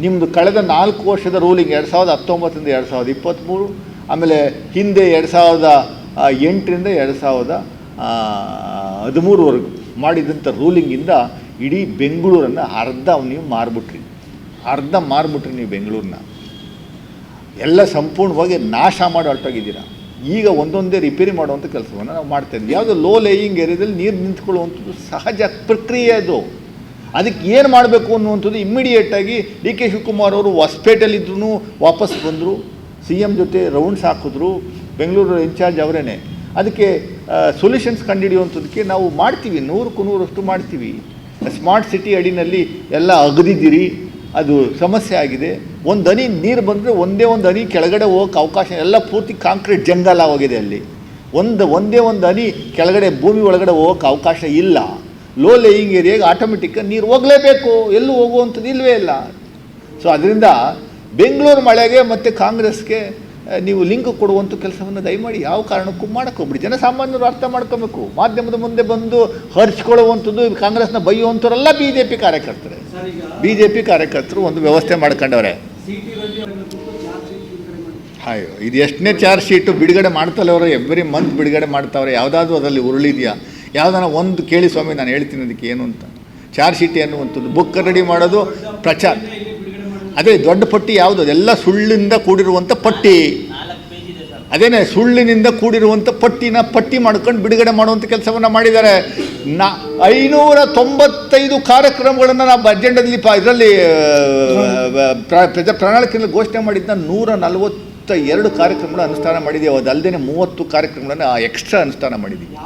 ನಿಮ್ಮದು ಕಳೆದ ನಾಲ್ಕು ವರ್ಷದ ರೂಲಿಂಗ್ ಎರಡು ಸಾವಿರದ ಹತ್ತೊಂಬತ್ತರಿಂದ ಎರಡು ಸಾವಿರದ ಇಪ್ಪತ್ತ್ಮೂರು ಆಮೇಲೆ ಹಿಂದೆ ಎರಡು ಸಾವಿರದ ಎಂಟರಿಂದ ಎರಡು ಸಾವಿರದ ಹದಿಮೂರವರೆಗೂ ಮಾಡಿದಂಥ ರೂಲಿಂಗಿಂದ ಇಡೀ ಬೆಂಗಳೂರನ್ನು ಅರ್ಧ ನೀವು ಮಾರ್ಬಿಟ್ರಿ. ಅರ್ಧ ಮಾರ್ಬಿಟ್ರಿ ನೀವು ಬೆಂಗಳೂರನ್ನ. ಎಲ್ಲ ಸಂಪೂರ್ಣವಾಗಿ ನಾಶ ಮಾಡಿ ಹೊರಟೋಗಿದ್ದೀರಾ. ಈಗ ಒಂದೊಂದೇ ರಿಪೇರಿ ಮಾಡುವಂಥ ಕೆಲಸವನ್ನು ನಾವು ಮಾಡ್ತಾ ಯಾವುದು ಲೋ ಲೇಯಿಂಗ್ ಏರಿಯಾದಲ್ಲಿ ನೀರು ನಿಂತ್ಕೊಳ್ಳುವಂಥದ್ದು ಸಹಜ ಪ್ರಕ್ರಿಯೆ ಅದು. ಅದಕ್ಕೆ ಏನು ಮಾಡಬೇಕು ಅನ್ನುವಂಥದ್ದು ಇಮ್ಮಿಡಿಯೇಟಾಗಿ ಡಿ ಕೆ ಶಿವಕುಮಾರ್ ಅವರು ಹಾಸ್ಪೇಟಲಿದ್ರು ವಾಪಸ್ ಬಂದರು. ಸಿ ಎಂ ಜೊತೆ ರೌಂಡ್ಸ್ ಹಾಕಿದ್ರು. ಬೆಂಗಳೂರು ಇನ್ಚಾರ್ಜ್ ಅವರೇನೆ. ಅದಕ್ಕೆ ಸೊಲ್ಯೂಷನ್ಸ್ ಕಂಡುಹಿಡಿಯುವಂಥದ್ದಕ್ಕೆ ನಾವು ಮಾಡ್ತೀವಿ. ನೂರಕ್ಕೂ ನೂರಷ್ಟು ಮಾಡ್ತೀವಿ. ಸ್ಮಾರ್ಟ್ ಸಿಟಿ ಅಡಿನಲ್ಲಿ ಎಲ್ಲ ಅಗದಿದ್ದೀರಿ. ಅದು ಸಮಸ್ಯೆ ಆಗಿದೆ. ಒಂದು ಹನಿ ನೀರು ಬಂದರೆ ಒಂದೇ ಒಂದು ಹನಿ ಕೆಳಗಡೆ ಹೋಗೋಕ್ಕೆ ಅವಕಾಶ, ಎಲ್ಲ ಪೂರ್ತಿ ಕಾಂಕ್ರೀಟ್ ಜಂಗಲ್ ಆಗೋಗಿದೆ ಅಲ್ಲಿ. ಒಂದು, ಒಂದೇ ಒಂದು ಹನಿ ಕೆಳಗಡೆ ಭೂಮಿ ಒಳಗಡೆ ಹೋಗೋಕ್ಕೆ ಅವಕಾಶ ಇಲ್ಲ. ಲೋ ಲೇಯಿಂಗ್ ಏರಿಯಾಗೆ ಆಟೋಮೆಟಿಕ್ ನೀರು ಹೋಗಲೇಬೇಕು. ಎಲ್ಲೂ ಹೋಗುವಂಥದ್ದು ಇಲ್ಲವೇ ಇಲ್ಲ. ಸೊ ಅದರಿಂದ ಬೆಂಗಳೂರು ಮಳೆಗೆ ಮತ್ತು ಕಾಂಗ್ರೆಸ್ಗೆ ನೀವು ಲಿಂಕ್ ಕೊಡುವಂಥ ಕೆಲಸವನ್ನು ದಯಮಾಡಿ ಯಾವ ಕಾರಣಕ್ಕೂ ಮಾಡೋಕ್ಕೋಗ್ಬಿಡಿ. ಜನಸಾಮಾನ್ಯರು ಅರ್ಥ ಮಾಡ್ಕೋಬೇಕು. ಮಾಧ್ಯಮದ ಮುಂದೆ ಬಂದು ಹರ್ಚ್ಕೊಳ್ಳುವಂಥದ್ದು ಕಾಂಗ್ರೆಸ್ನ ಬೈಯುವಂಥವರೆಲ್ಲ ಬಿ ಜೆ ಪಿ ಕಾರ್ಯಕರ್ತರೆ. ಬಿ ಜೆ ಪಿ ಕಾರ್ಯಕರ್ತರು ಒಂದು ವ್ಯವಸ್ಥೆ ಮಾಡ್ಕೊಂಡವ್ರೆ. ಹಾಯ್ ಇದು ಎಷ್ಟನೇ ಚಾರ್ಜ್ ಶೀಟು ಬಿಡುಗಡೆ ಮಾಡ್ತಲ್ಲ ಅವರು ಎವ್ರಿ ಮಂತ್ ಬಿಡುಗಡೆ ಮಾಡ್ತಾವ್ರೆ. ಯಾವುದಾದ್ರೂ ಅದರಲ್ಲಿ ಉರುಳಿದೆಯಾ? ಯಾವುದಾನ ಒಂದು ಕೇಳಿ ಸ್ವಾಮಿ ನಾನು ಹೇಳ್ತೀನಿ ಅದಕ್ಕೆ ಏನು ಅಂತ. ಚಾರ್ಜ್ ಶೀಟ್ ಅನ್ನುವಂಥದ್ದು ಬುಕ್ ರೆಡಿ ಮಾಡೋದು ಪ್ರಚಾರ. ಅದೇ ದೊಡ್ಡ ಪಟ್ಟಿ ಯಾವುದು? ಅದೆಲ್ಲ ಸುಳ್ಳಿಂದ ಕೂಡಿರುವಂಥ ಪಟ್ಟಿ. ಅದೇನೆ ಸುಳ್ಳಿನಿಂದ ಕೂಡಿರುವಂಥ ಪಟ್ಟಿನ ಪಟ್ಟಿ ಮಾಡ್ಕೊಂಡು ಬಿಡುಗಡೆ ಮಾಡುವಂಥ ಕೆಲಸವನ್ನು ಮಾಡಿದ್ದಾರೆ. ನಾ ಐನೂರ ತೊಂಬತ್ತೈದು ಕಾರ್ಯಕ್ರಮಗಳನ್ನು ನಾವು ಅಜೆಂಡದಲ್ಲಿ ಪ ಇದರಲ್ಲಿ ಪ್ರಜಾ ಪ್ರಣಾಳಿಕೆಯಲ್ಲಿ ಘೋಷಣೆ ಮಾಡಿದ್ದ ನೂರ ನಲವತ್ತ ಎರಡು ಕಾರ್ಯಕ್ರಮಗಳು ಅನುಷ್ಠಾನ ಮಾಡಿದ್ದೀವಿ ಅದಲ್ಲದೆ ಮೂವತ್ತು ಕಾರ್ಯಕ್ರಮಗಳನ್ನು ಎಕ್ಸ್ಟ್ರಾ ಅನುಷ್ಠಾನ ಮಾಡಿದ್ದೀವಿ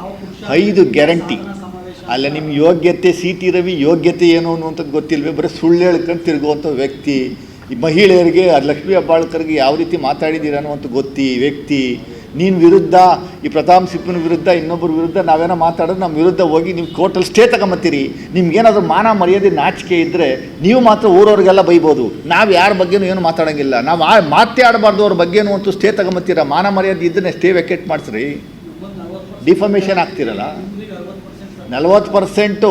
ಐದು ಗ್ಯಾರಂಟಿ ಅಲ್ಲ ನಿಮ್ಮ ಯೋಗ್ಯತೆ ಸಿ ಟಿ ರವಿ ಯೋಗ್ಯತೆ ಏನು ಅನ್ನುವಂಥದ್ದು ಗೊತ್ತಿಲ್ವೇ? ಬರೀ ಸುಳ್ಳು ಹೇಳ್ಕೊಂಡು ತಿರುಗುವಂಥ ವ್ಯಕ್ತಿ. ಈ ಮಹಿಳೆಯರಿಗೆ, ಲಕ್ಷ್ಮಿ ಹೆಬ್ಬಾಳ್ಕರ್ಗೆ ಯಾವ ರೀತಿ ಮಾತಾಡಿದ್ದೀರ ಅನ್ನುವಂಥ ಗೊತ್ತಿ. ವ್ಯಕ್ತಿ, ನೀನು ವಿರುದ್ಧ, ಈ ಪ್ರತಾಪ್ ಸಿಪ್ಪನ ವಿರುದ್ಧ, ಇನ್ನೊಬ್ಬರ ವಿರುದ್ಧ ನಾವೇನೋ ಮಾತಾಡೋದು, ನಮ್ಮ ವಿರುದ್ಧ ಹೋಗಿ ನಿಮ್ಮ ಕೋರ್ಟಲ್ಲಿ ಸ್ಟೇ ತಗೊಂಬತ್ತೀರಿ. ನಿಮ್ಗೇನಾದರೂ ಮಾನ ಮರ್ಯಾದೆ ನಾಚಿಕೆ ಇದ್ದರೆ ನೀವು ಮಾತ್ರ ಊರವ್ರಿಗೆಲ್ಲ ಬೈಬೋದು. ನಾವು ಯಾರ ಬಗ್ಗೆನೂ ಏನು ಮಾತಾಡೋಂಗಿಲ್ಲ. ನಾವು ಆ ಮಾತೇ ಆಡಬಾರ್ದು ಅವ್ರ ಬಗ್ಗೆನೂ ಅಂತೂ ಸ್ಟೇ ತಗೊಂಬತ್ತೀರ? ಮಾನ ಮರ್ಯಾದೆ ಇದ್ದರೆ ಸ್ಟೇ ವೆಕೆಟ್ ಮಾಡಿಸ್ರಿ. ಡಿಫಾರ್ಮೇಷನ್ ಆಗ್ತಿರಲ್ಲ. ನಲವತ್ತು ಪರ್ಸೆಂಟು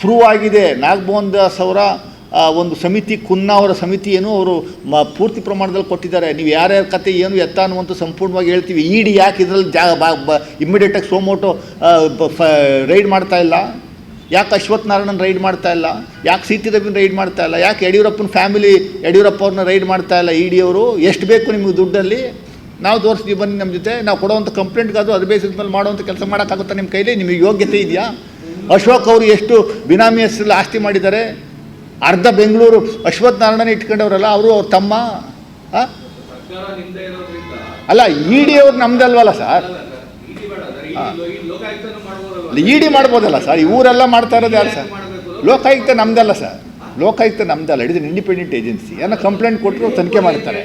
ಪ್ರೂವ್ ಆಗಿದೆ. ನಾಗಮೋಹನ್ ದಾಸ್ ಅವರ ಒಂದು ಸಮಿತಿ, ಕುನ್ನಾ ಅವರ ಸಮಿತಿ ಏನು ಅವರು ಮ, ಪೂರ್ತಿ ಪ್ರಮಾಣದಲ್ಲಿ ಕೊಟ್ಟಿದ್ದಾರೆ. ನೀವು ಯಾರ್ಯಾರ ಕತೆ ಏನು ಎತ್ತ ಅನ್ನುವಂಥ ಸಂಪೂರ್ಣವಾಗಿ ಹೇಳ್ತೀವಿ. ಇಡಿ ಯಾಕೆ ಇದರಲ್ಲಿ ಜಾ ಇಮ್ಮಿಡಿಯೇಟಾಗಿ ಸೋಮೋಟೋ ರೈಡ್ ಮಾಡ್ತಾ ಇಲ್ಲ? ಯಾಕೆ ಅಶ್ವಥ್ ನಾರಾಯಣನ ರೈಡ್ ಮಾಡ್ತಾ ಇಲ್ಲ? ಯಾಕೆ ಸಿ ರವಿನ ರೈಡ್ ಮಾಡ್ತಾ ಇಲ್ಲ? ಯಾಕೆ ಯಡಿಯೂರಪ್ಪನ ಫ್ಯಾಮಿಲಿ ಯಡಿಯೂರಪ್ಪ ಅವ್ರನ್ನ ರೈಡ್ ಮಾಡ್ತಾ ಇಲ್ಲ ಇ ಡಿ ಅವರು? ಎಷ್ಟು ಬೇಕು ನಿಮಗೆ ದುಡ್ಡಲ್ಲಿ? ನಾವು ತೋರಿಸ್ತೀವಿ ಬನ್ನಿ ನಮ್ಮ ಜೊತೆ. ನಾವು ಕೊಡೋವಂಥ ಕಂಪ್ಲೇಂಟ್ಗಾದ್ರು ಅದು ಬೇಸಿದ ಮೇಲೆ ಮಾಡುವಂಥ ಕೆಲಸ ಮಾಡೋಕ್ಕಾಗುತ್ತೆ ನಿಮ್ಮ ಕೈಲಿ? ನಿಮಗೆ ಯೋಗ್ಯತೆ ಇದೆಯಾ? ಅಶೋಕ್ ಅವರು ಎಷ್ಟು ಬಿನಾಮಿ ಹೆಸರಲ್ಲಿ ಆಸ್ತಿ ಮಾಡಿದ್ದಾರೆ. ಅರ್ಧ ಬೆಂಗಳೂರು ಅಶ್ವಥ್ ನಾರಾಯಣನ ಇಟ್ಕೊಂಡವರಲ್ಲ, ಅವರು ಅವ್ರ ತಮ್ಮ ಅಲ್ಲ ಇ ಡಿ ಅವ್ರು ನಮ್ದಲ್ವಲ್ಲ ಸರ್ ಇ ಡಿ ಮಾಡ್ಬೋದಲ್ಲ ಸರ್ ಇವರೆಲ್ಲ ಮಾಡ್ತಾ ಇರೋದು ಯಾರು ಸರ್ ಲೋಕಾಯುಕ್ತ ನಮ್ದಲ್ಲ ಸರ್ ಲೋಕಾಯುಕ್ತ ನಮ್ದಲ್ಲ ಇಟ್ ಇಸ್ ಇಂಡಿಪೆಂಡೆಂಟ್ ಏಜೆನ್ಸಿ ಏನೋ ಕಂಪ್ಲೇಂಟ್ ಕೊಟ್ಟರು ತನಿಖೆ ಮಾಡ್ತಾರೆ.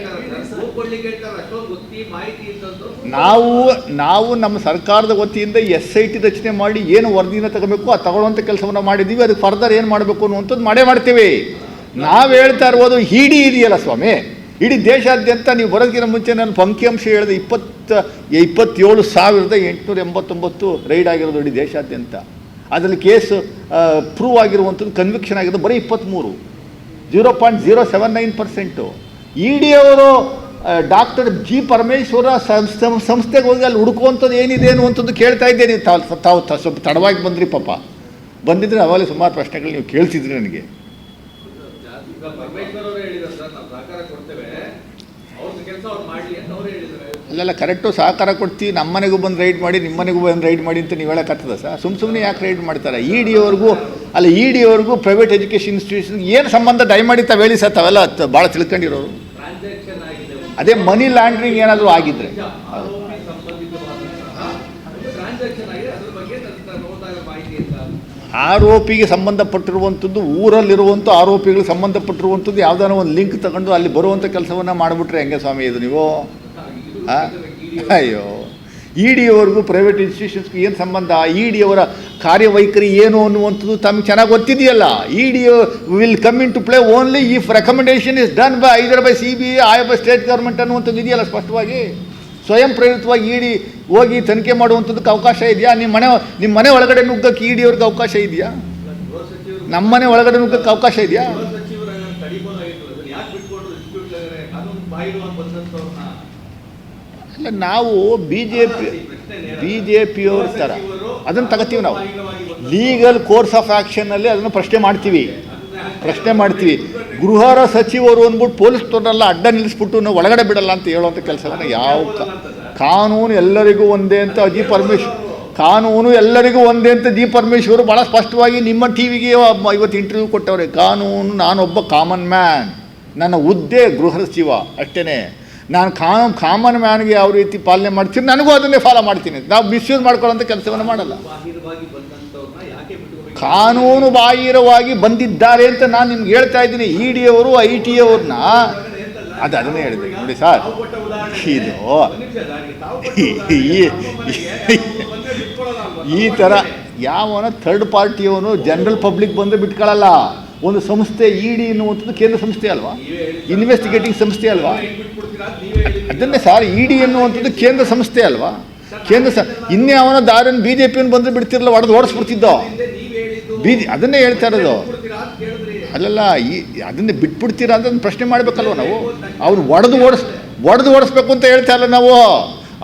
ನಾವು ನಾವು ನಮ್ಮ ಸರ್ಕಾರದ ವತಿಯಿಂದ ಎಸ್ ಐ ಟಿ ರಚನೆ ಮಾಡಿ ಏನು ವರದಿನ ತಗೋಬೇಕು ಅದು ತಗೊಳ್ಳುವಂಥ ಕೆಲಸವನ್ನು ಮಾಡಿದ್ದೀವಿ, ಅದಕ್ಕೆ ಫರ್ದರ್ ಏನು ಮಾಡಬೇಕು ಅನ್ನುವಂಥದ್ದು ಮಾಡೇ ಮಾಡ್ತೀವಿ. ನಾವು ಹೇಳ್ತಾ ಇರ್ಬೋದು, ಹಿಡಿ ಇದೆಯಲ್ಲ ಸ್ವಾಮಿ, ಇಡೀ ದೇಶಾದ್ಯಂತ ನೀವು ಬರೋದಕ್ಕಿಂತ ಮುಂಚೆ ನಾನು ಅಂಕಿಅಂಶ ಹೇಳಿದ ಇಪ್ಪತ್ತು, ಇಪ್ಪತ್ತೇಳು ಸಾವಿರದ ಎಂಟುನೂರ ಎಂಬತ್ತೊಂಬತ್ತು ರೈಡ್ ಆಗಿರೋದು ಇಡೀ ದೇಶಾದ್ಯಂತ. ಅದರಲ್ಲಿ ಕೇಸ್ ಪ್ರೂವ್ ಆಗಿರುವಂಥದ್ದು ಕನ್ವಿಕ್ಷನ್ ಆಗಿರೋದು ಬರೀ ಇಪ್ಪತ್ತ್ಮೂರು. Zero point zero seven nine percent E D ಅವರು ಡಾಕ್ಟರ್ ಜಿ ಪರಮೇಶ್ವರ ಸಂಸ್ಥೆ ಸಂಸ್ಥೆಗೆ ಹೋಗಿ ಅಲ್ಲಿ ಹುಡುಕುವಂಥದ್ದು ಏನಿದೆ ಅನ್ನುವಂಥದ್ದು ಕೇಳ್ತಾ ಇದ್ದೆ ನೀವು ತಾವು ತಾವು ಸ್ವಲ್ಪ ತಡವಾಗಿ ಬಂದ್ರಿ ಪಾಪ. ಬಂದಿದ್ರೆ ಅವಾಗಲೇ ಸುಮಾರು ಪ್ರಶ್ನೆಗಳು ನೀವು ಕೇಳ್ತಿದ್ರಿ ನನಗೆ. ಅಲ್ಲೆಲ್ಲ, ಕರೆಕ್ಟು ಸಹಕಾರ ಕೊಡ್ತೀವಿ. ನಮ್ಮ ಮನೆಗೂ ಬಂದು ರೈಡ್ ಮಾಡಿ ನಿಮ್ಮ ಮನೆಗೂ ಬಂದು ರೈಡ್ ಮಾಡಿ ಅಂತ ನೀವು ಹೇಳೋಕ್ಕಾಗ್ತದ ಸರ್ ಸುಮ್ಮ ಸುಮ್ಮನೆ ಯಾಕೆ ರೈಡ್ ಮಾಡ್ತಾರೆ? ಇ ಡಿಯವ್ರಿಗೂ ಅಲ್ಲ ಇ ಡಿಯವ್ರಿಗೂ ಪ್ರೈವೇಟ್ ಎಜುಕೇಷನ್ ಇನ್ಸ್ಟಿಟ್ಯೂಷನ್ ಏನು ಸಂಬಂಧ ದಯಮಾಡಿ ತಾವು ಹೇಳಿ ಸರ್, ತಾವೆಲ್ಲ ಭಾಳ ತಿಳ್ಕೊಂಡಿರೋರು. ಅದೇ ಮನಿ ಲಾಂಡ್ರಿಂಗ್ ಏನಾದರೂ ಆಗಿದ್ರೆ. ಆರೋಪಿಗೆ ಸಂಬಂಧಪಟ್ಟಿರುವಂಥದ್ದು ಊರಲ್ಲಿರುವಂಥ ಆರೋಪಿಗಳಿಗೆ ಸಂಬಂಧಪಟ್ಟಿರುವಂಥದ್ದು ಯಾವುದಾದ್ರು ಒಂದು ಲಿಂಕ್ ತಗೊಂಡು ಅಲ್ಲಿ ಬರುವಂಥ ಕೆಲಸವನ್ನು ಮಾಡಿಬಿಟ್ರೆ ಹೆಂಗೆ ಸ್ವಾಮಿ ಇದು ನೀವು? ಅಯ್ಯೋ. ಇ ಡಿಯವರೆಗೂ ಪ್ರೈವೇಟ್ ಇನ್ಸ್ಟಿಟ್ಯೂಷನ್ಸ್ಗೆ ಏನು ಸಂಬಂಧ? ಇ ಡಿಯವರ ಕಾರ್ಯವೈಖರಿ ಏನು ಅನ್ನುವಂಥದ್ದು ತಮಗೆ ಚೆನ್ನಾಗಿ ಗೊತ್ತಿದೆಯಲ್ಲ? E D will come into play only if recommendation is done by either by C B I by state government ಅನ್ನುವಂಥದ್ದು ಇದೆಯಲ್ಲ ಸ್ಪಷ್ಟವಾಗಿ? ಸ್ವಯಂ ಪ್ರೇರಿತವಾಗಿ ಇ ಡಿ ಹೋಗಿ ತನಿಖೆ ಮಾಡುವಂಥದ್ದಕ್ಕೆ ಅವಕಾಶ ಇದೆಯಾ? ನಿಮ್ಮ ಮನೆ ನಿಮ್ಮ ಮನೆ ಒಳಗಡೆ ನುಗ್ಗಕ್ಕೆ ಇ ಡಿಯವ್ರಿಗೆ ಅವಕಾಶ ಇದೆಯಾ? ನಮ್ಮ ಮನೆ ಒಳಗಡೆ ನುಗ್ಗಕ್ಕೆ ಅವಕಾಶ ಇದೆಯಾ ಗೃಹ ಸಚಿವರನ್ನ ತಡಿಬೋದಾಗಿತ್ತು ಅದನ್ನ ಯಾಕೆ ಬಿಟ್ಕೊಂಡು ಡಿಸ್ಪ್ಯೂಟ್ ಕಾನೂನು ಬಾಯಿಡುವ ಬಂದಂತವ್ರನ್ನ ಅಲ್ಲ ನಾವು B J P B J ಪಿಯವ್ರ ಥರ. ಅದನ್ನು ತಗೋತೀವಿ ನಾವು. ಲೀಗಲ್ ಕೋರ್ಸ್ ಆಫ್ ಆ್ಯಕ್ಷನಲ್ಲಿ ಅದನ್ನು ಪ್ರಶ್ನೆ ಮಾಡ್ತೀವಿ. ಪ್ರಶ್ನೆ ಮಾಡ್ತೀವಿ. ಗೃಹರ ಸಚಿವರು ಅಂದ್ಬಿಟ್ಟು ಪೊಲೀಸ್ನವ್ರನ್ನೆಲ್ಲ ಅಡ್ಡ ನಿಲ್ಲಿಸ್ಬಿಟ್ಟು ನಾವು ಒಳಗಡೆ ಬಿಡಲ್ಲ ಅಂತ ಹೇಳುವಂಥ ಕೆಲಸವನ್ನು ಯಾವ ಕಾನೂನು ಎಲ್ಲರಿಗೂ ಒಂದೇ ಅಂತ ಜಿ ಪರಮೇಶ್ವರ್ ಕಾನೂನು ಎಲ್ಲರಿಗೂ ಒಂದೇ ಅಂತ ಜಿ ಪರಮೇಶ್ವರು ಭಾಳ ಸ್ಪಷ್ಟವಾಗಿ ನಿಮ್ಮ ಟಿ ವಿಗೆ ಇವತ್ತು ಇಂಟರ್ವ್ಯೂ ಕೊಟ್ಟವ್ರೆ. ಕಾನೂನು ನಾನೊಬ್ಬ ಕಾಮನ್ ಮ್ಯಾನ್ ನನ್ನ ಹುದ್ದೆ ಗೃಹ ಸಚಿವ ಅಷ್ಟೇ ನಾನು ಕಾಮ್ ಕಾಮನ್ ಮ್ಯಾನ್ಗೆ ಯಾವ ರೀತಿ ಪಾಲನೆ ಮಾಡ್ತೀನಿ ನನಗೂ ಅದನ್ನೇ ಫಾಲೋ ಮಾಡ್ತೀನಿ. ನಾವು ಮಿಸ್ಯೂಸ್ ಮಾಡ್ಕೊಳ್ಳೋಂಥ ಕೆಲಸವನ್ನು ಮಾಡಲ್ಲ. ಕಾನೂನು ಬಾಹಿರವಾಗಿ ಬಂದಿದ್ದಾರೆ ಅಂತ ನಾನು ನಿಮ್ಗೆ ಹೇಳ್ತಾ ಇದ್ದೀನಿ. ಇ ಡಿ ಅವರು ಐ ಟಿ ಅವ್ರನ್ನ ಅದು ಅದನ್ನೇ ಹೇಳಿದೆ. ನೋಡಿ ಸರ್ ಇದು ಈ- ಥರ ಯಾವನ ಥರ್ಡ್ ಪಾರ್ಟಿಯವನು ಜನರಲ್ ಪಬ್ಲಿಕ್ ಬಂದು ಬಿಟ್ಕೊಳ್ಳಲ್ಲ. ಒಂದು ಸಂಸ್ಥೆ ಇ ಡಿ ಎನ್ನುವಂಥದ್ದು ಕೇಂದ್ರ ಸಂಸ್ಥೆ ಅಲ್ವಾ. ಇನ್ವೆಸ್ಟಿಗೇಟಿಂಗ್ ಸಂಸ್ಥೆ ಅಲ್ವಾ. ಅದನ್ನೇ ಸರ್ ಇ ಡಿ ಎನ್ನುವಂಥದ್ದು ಕೇಂದ್ರ ಸಂಸ್ಥೆ ಅಲ್ವಾ? ಕೇಂದ್ರ ಸ ಇನ್ಯಾವನ ದಾರಿನ ಬಿ ಜೆ ಪಿಯನ್ನು ಬಂದು ಬಿಡ್ತಿರಲ್ಲ ಹೊಡೆದು ಓಡಿಸ್ಬಿಡ್ತಿದ್ದೋ? ಬಿ ಜಿ ಅದನ್ನೇ ಹೇಳ್ತಾ ಇರೋದು. ಅಲ್ಲಲ್ಲ ಈ ಅದನ್ನೇ ಬಿಟ್ಬಿಡ್ತೀರಾ ಅಂತ ಒಂದು ಪ್ರಶ್ನೆ ಮಾಡಬೇಕಲ್ವ ನಾವು? ಅವ್ರು ಒಡೆದು ಓಡಿಸ್ ಒಡೆದು ಓಡಿಸ್ಬೇಕು ಅಂತ ಹೇಳ್ತಾ ಇಲ್ಲ ನಾವು.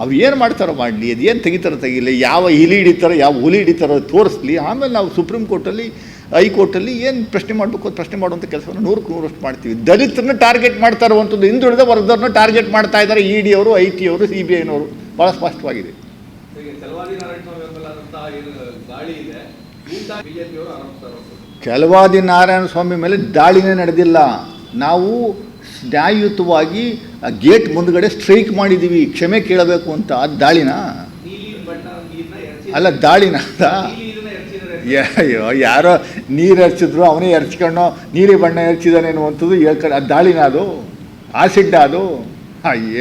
ಅವ್ರು ಏನು ಮಾಡ್ತಾರೋ ಮಾಡಲಿ ಅದು ಏನು ತೆಗಿತಾರೋ ತೆಗಿಲಿ ಯಾವ ಇಲಿ ಹಿಡಿತಾರೋ ಯಾವ ಹುಲಿ ಹಿಡಿತಾರೋ ತೋರಿಸ್ಲಿ ಆಮೇಲೆ ನಾವು ಸುಪ್ರೀಂ ಕೋರ್ಟಲ್ಲಿ ಹೈಕೋರ್ಟಲ್ಲಿ ಏನು ಪ್ರಶ್ನೆ ಮಾಡಬೇಕು ಅದು ಪ್ರಶ್ನೆ ಮಾಡುವಂಥ ಕೆಲಸವನ್ನು ನೂರಕ್ಕೆ ನೂರಷ್ಟು ಮಾಡ್ತೀವಿ. ದಲಿತರನ್ನ ಟಾರ್ಗೆಟ್ ಮಾಡ್ತಾ ಇರುವಂಥದ್ದು ಹಿಂದುಳಿದ ವರ್ಗದವ್ರನ್ನ ಟಾರ್ಗೆಟ್ ಮಾಡ್ತಾ ಇದ್ದಾರೆ ಇ ಡಿ ಅವರು ಐ ಟಿ ಅವರು ಸಿ ಬಿ ಐನವರು ಭಾಳ ಸ್ಪಷ್ಟವಾಗಿದೆ. ಕೆಲವಾದಿ ನಾರಾಯಣ ಸ್ವಾಮಿ ಮೇಲೆ ದಾಳಿನೇ ನಡೆದಿಲ್ಲ. ನಾವು ನ್ಯಾಯಯುತವಾಗಿ ಆ ಗೇಟ್ ಮುಂದುಗಡೆ ಸ್ಟ್ರೈಕ್ ಮಾಡಿದ್ದೀವಿ ಕ್ಷಮೆ ಕೇಳಬೇಕು ಅಂತ. ಅದು ದಾಳಿನ? ಅಲ್ಲ ದಾಳಿನ ಅಂತ ನೀಲಿ ಇದನ್ನ ಎರಚಿದ್ದಾರೆ ಯಾ- ಅಯ್ಯೋ, ಯಾರೋ ನೀರು ಎರಚಿದ್ರು, ಅವನೇ ಎರಚ್ಕೊಂಡು ನೀರಿ ಬಣ್ಣ ಎರಚಿದಾನೆ ಅನ್ನುವಂಥದ್ದು ಹೇಳ್ಕೊಂಡು ಅದು ದಾಳಿನ ಅದು? ಆಸಿಡ್ ಅದು?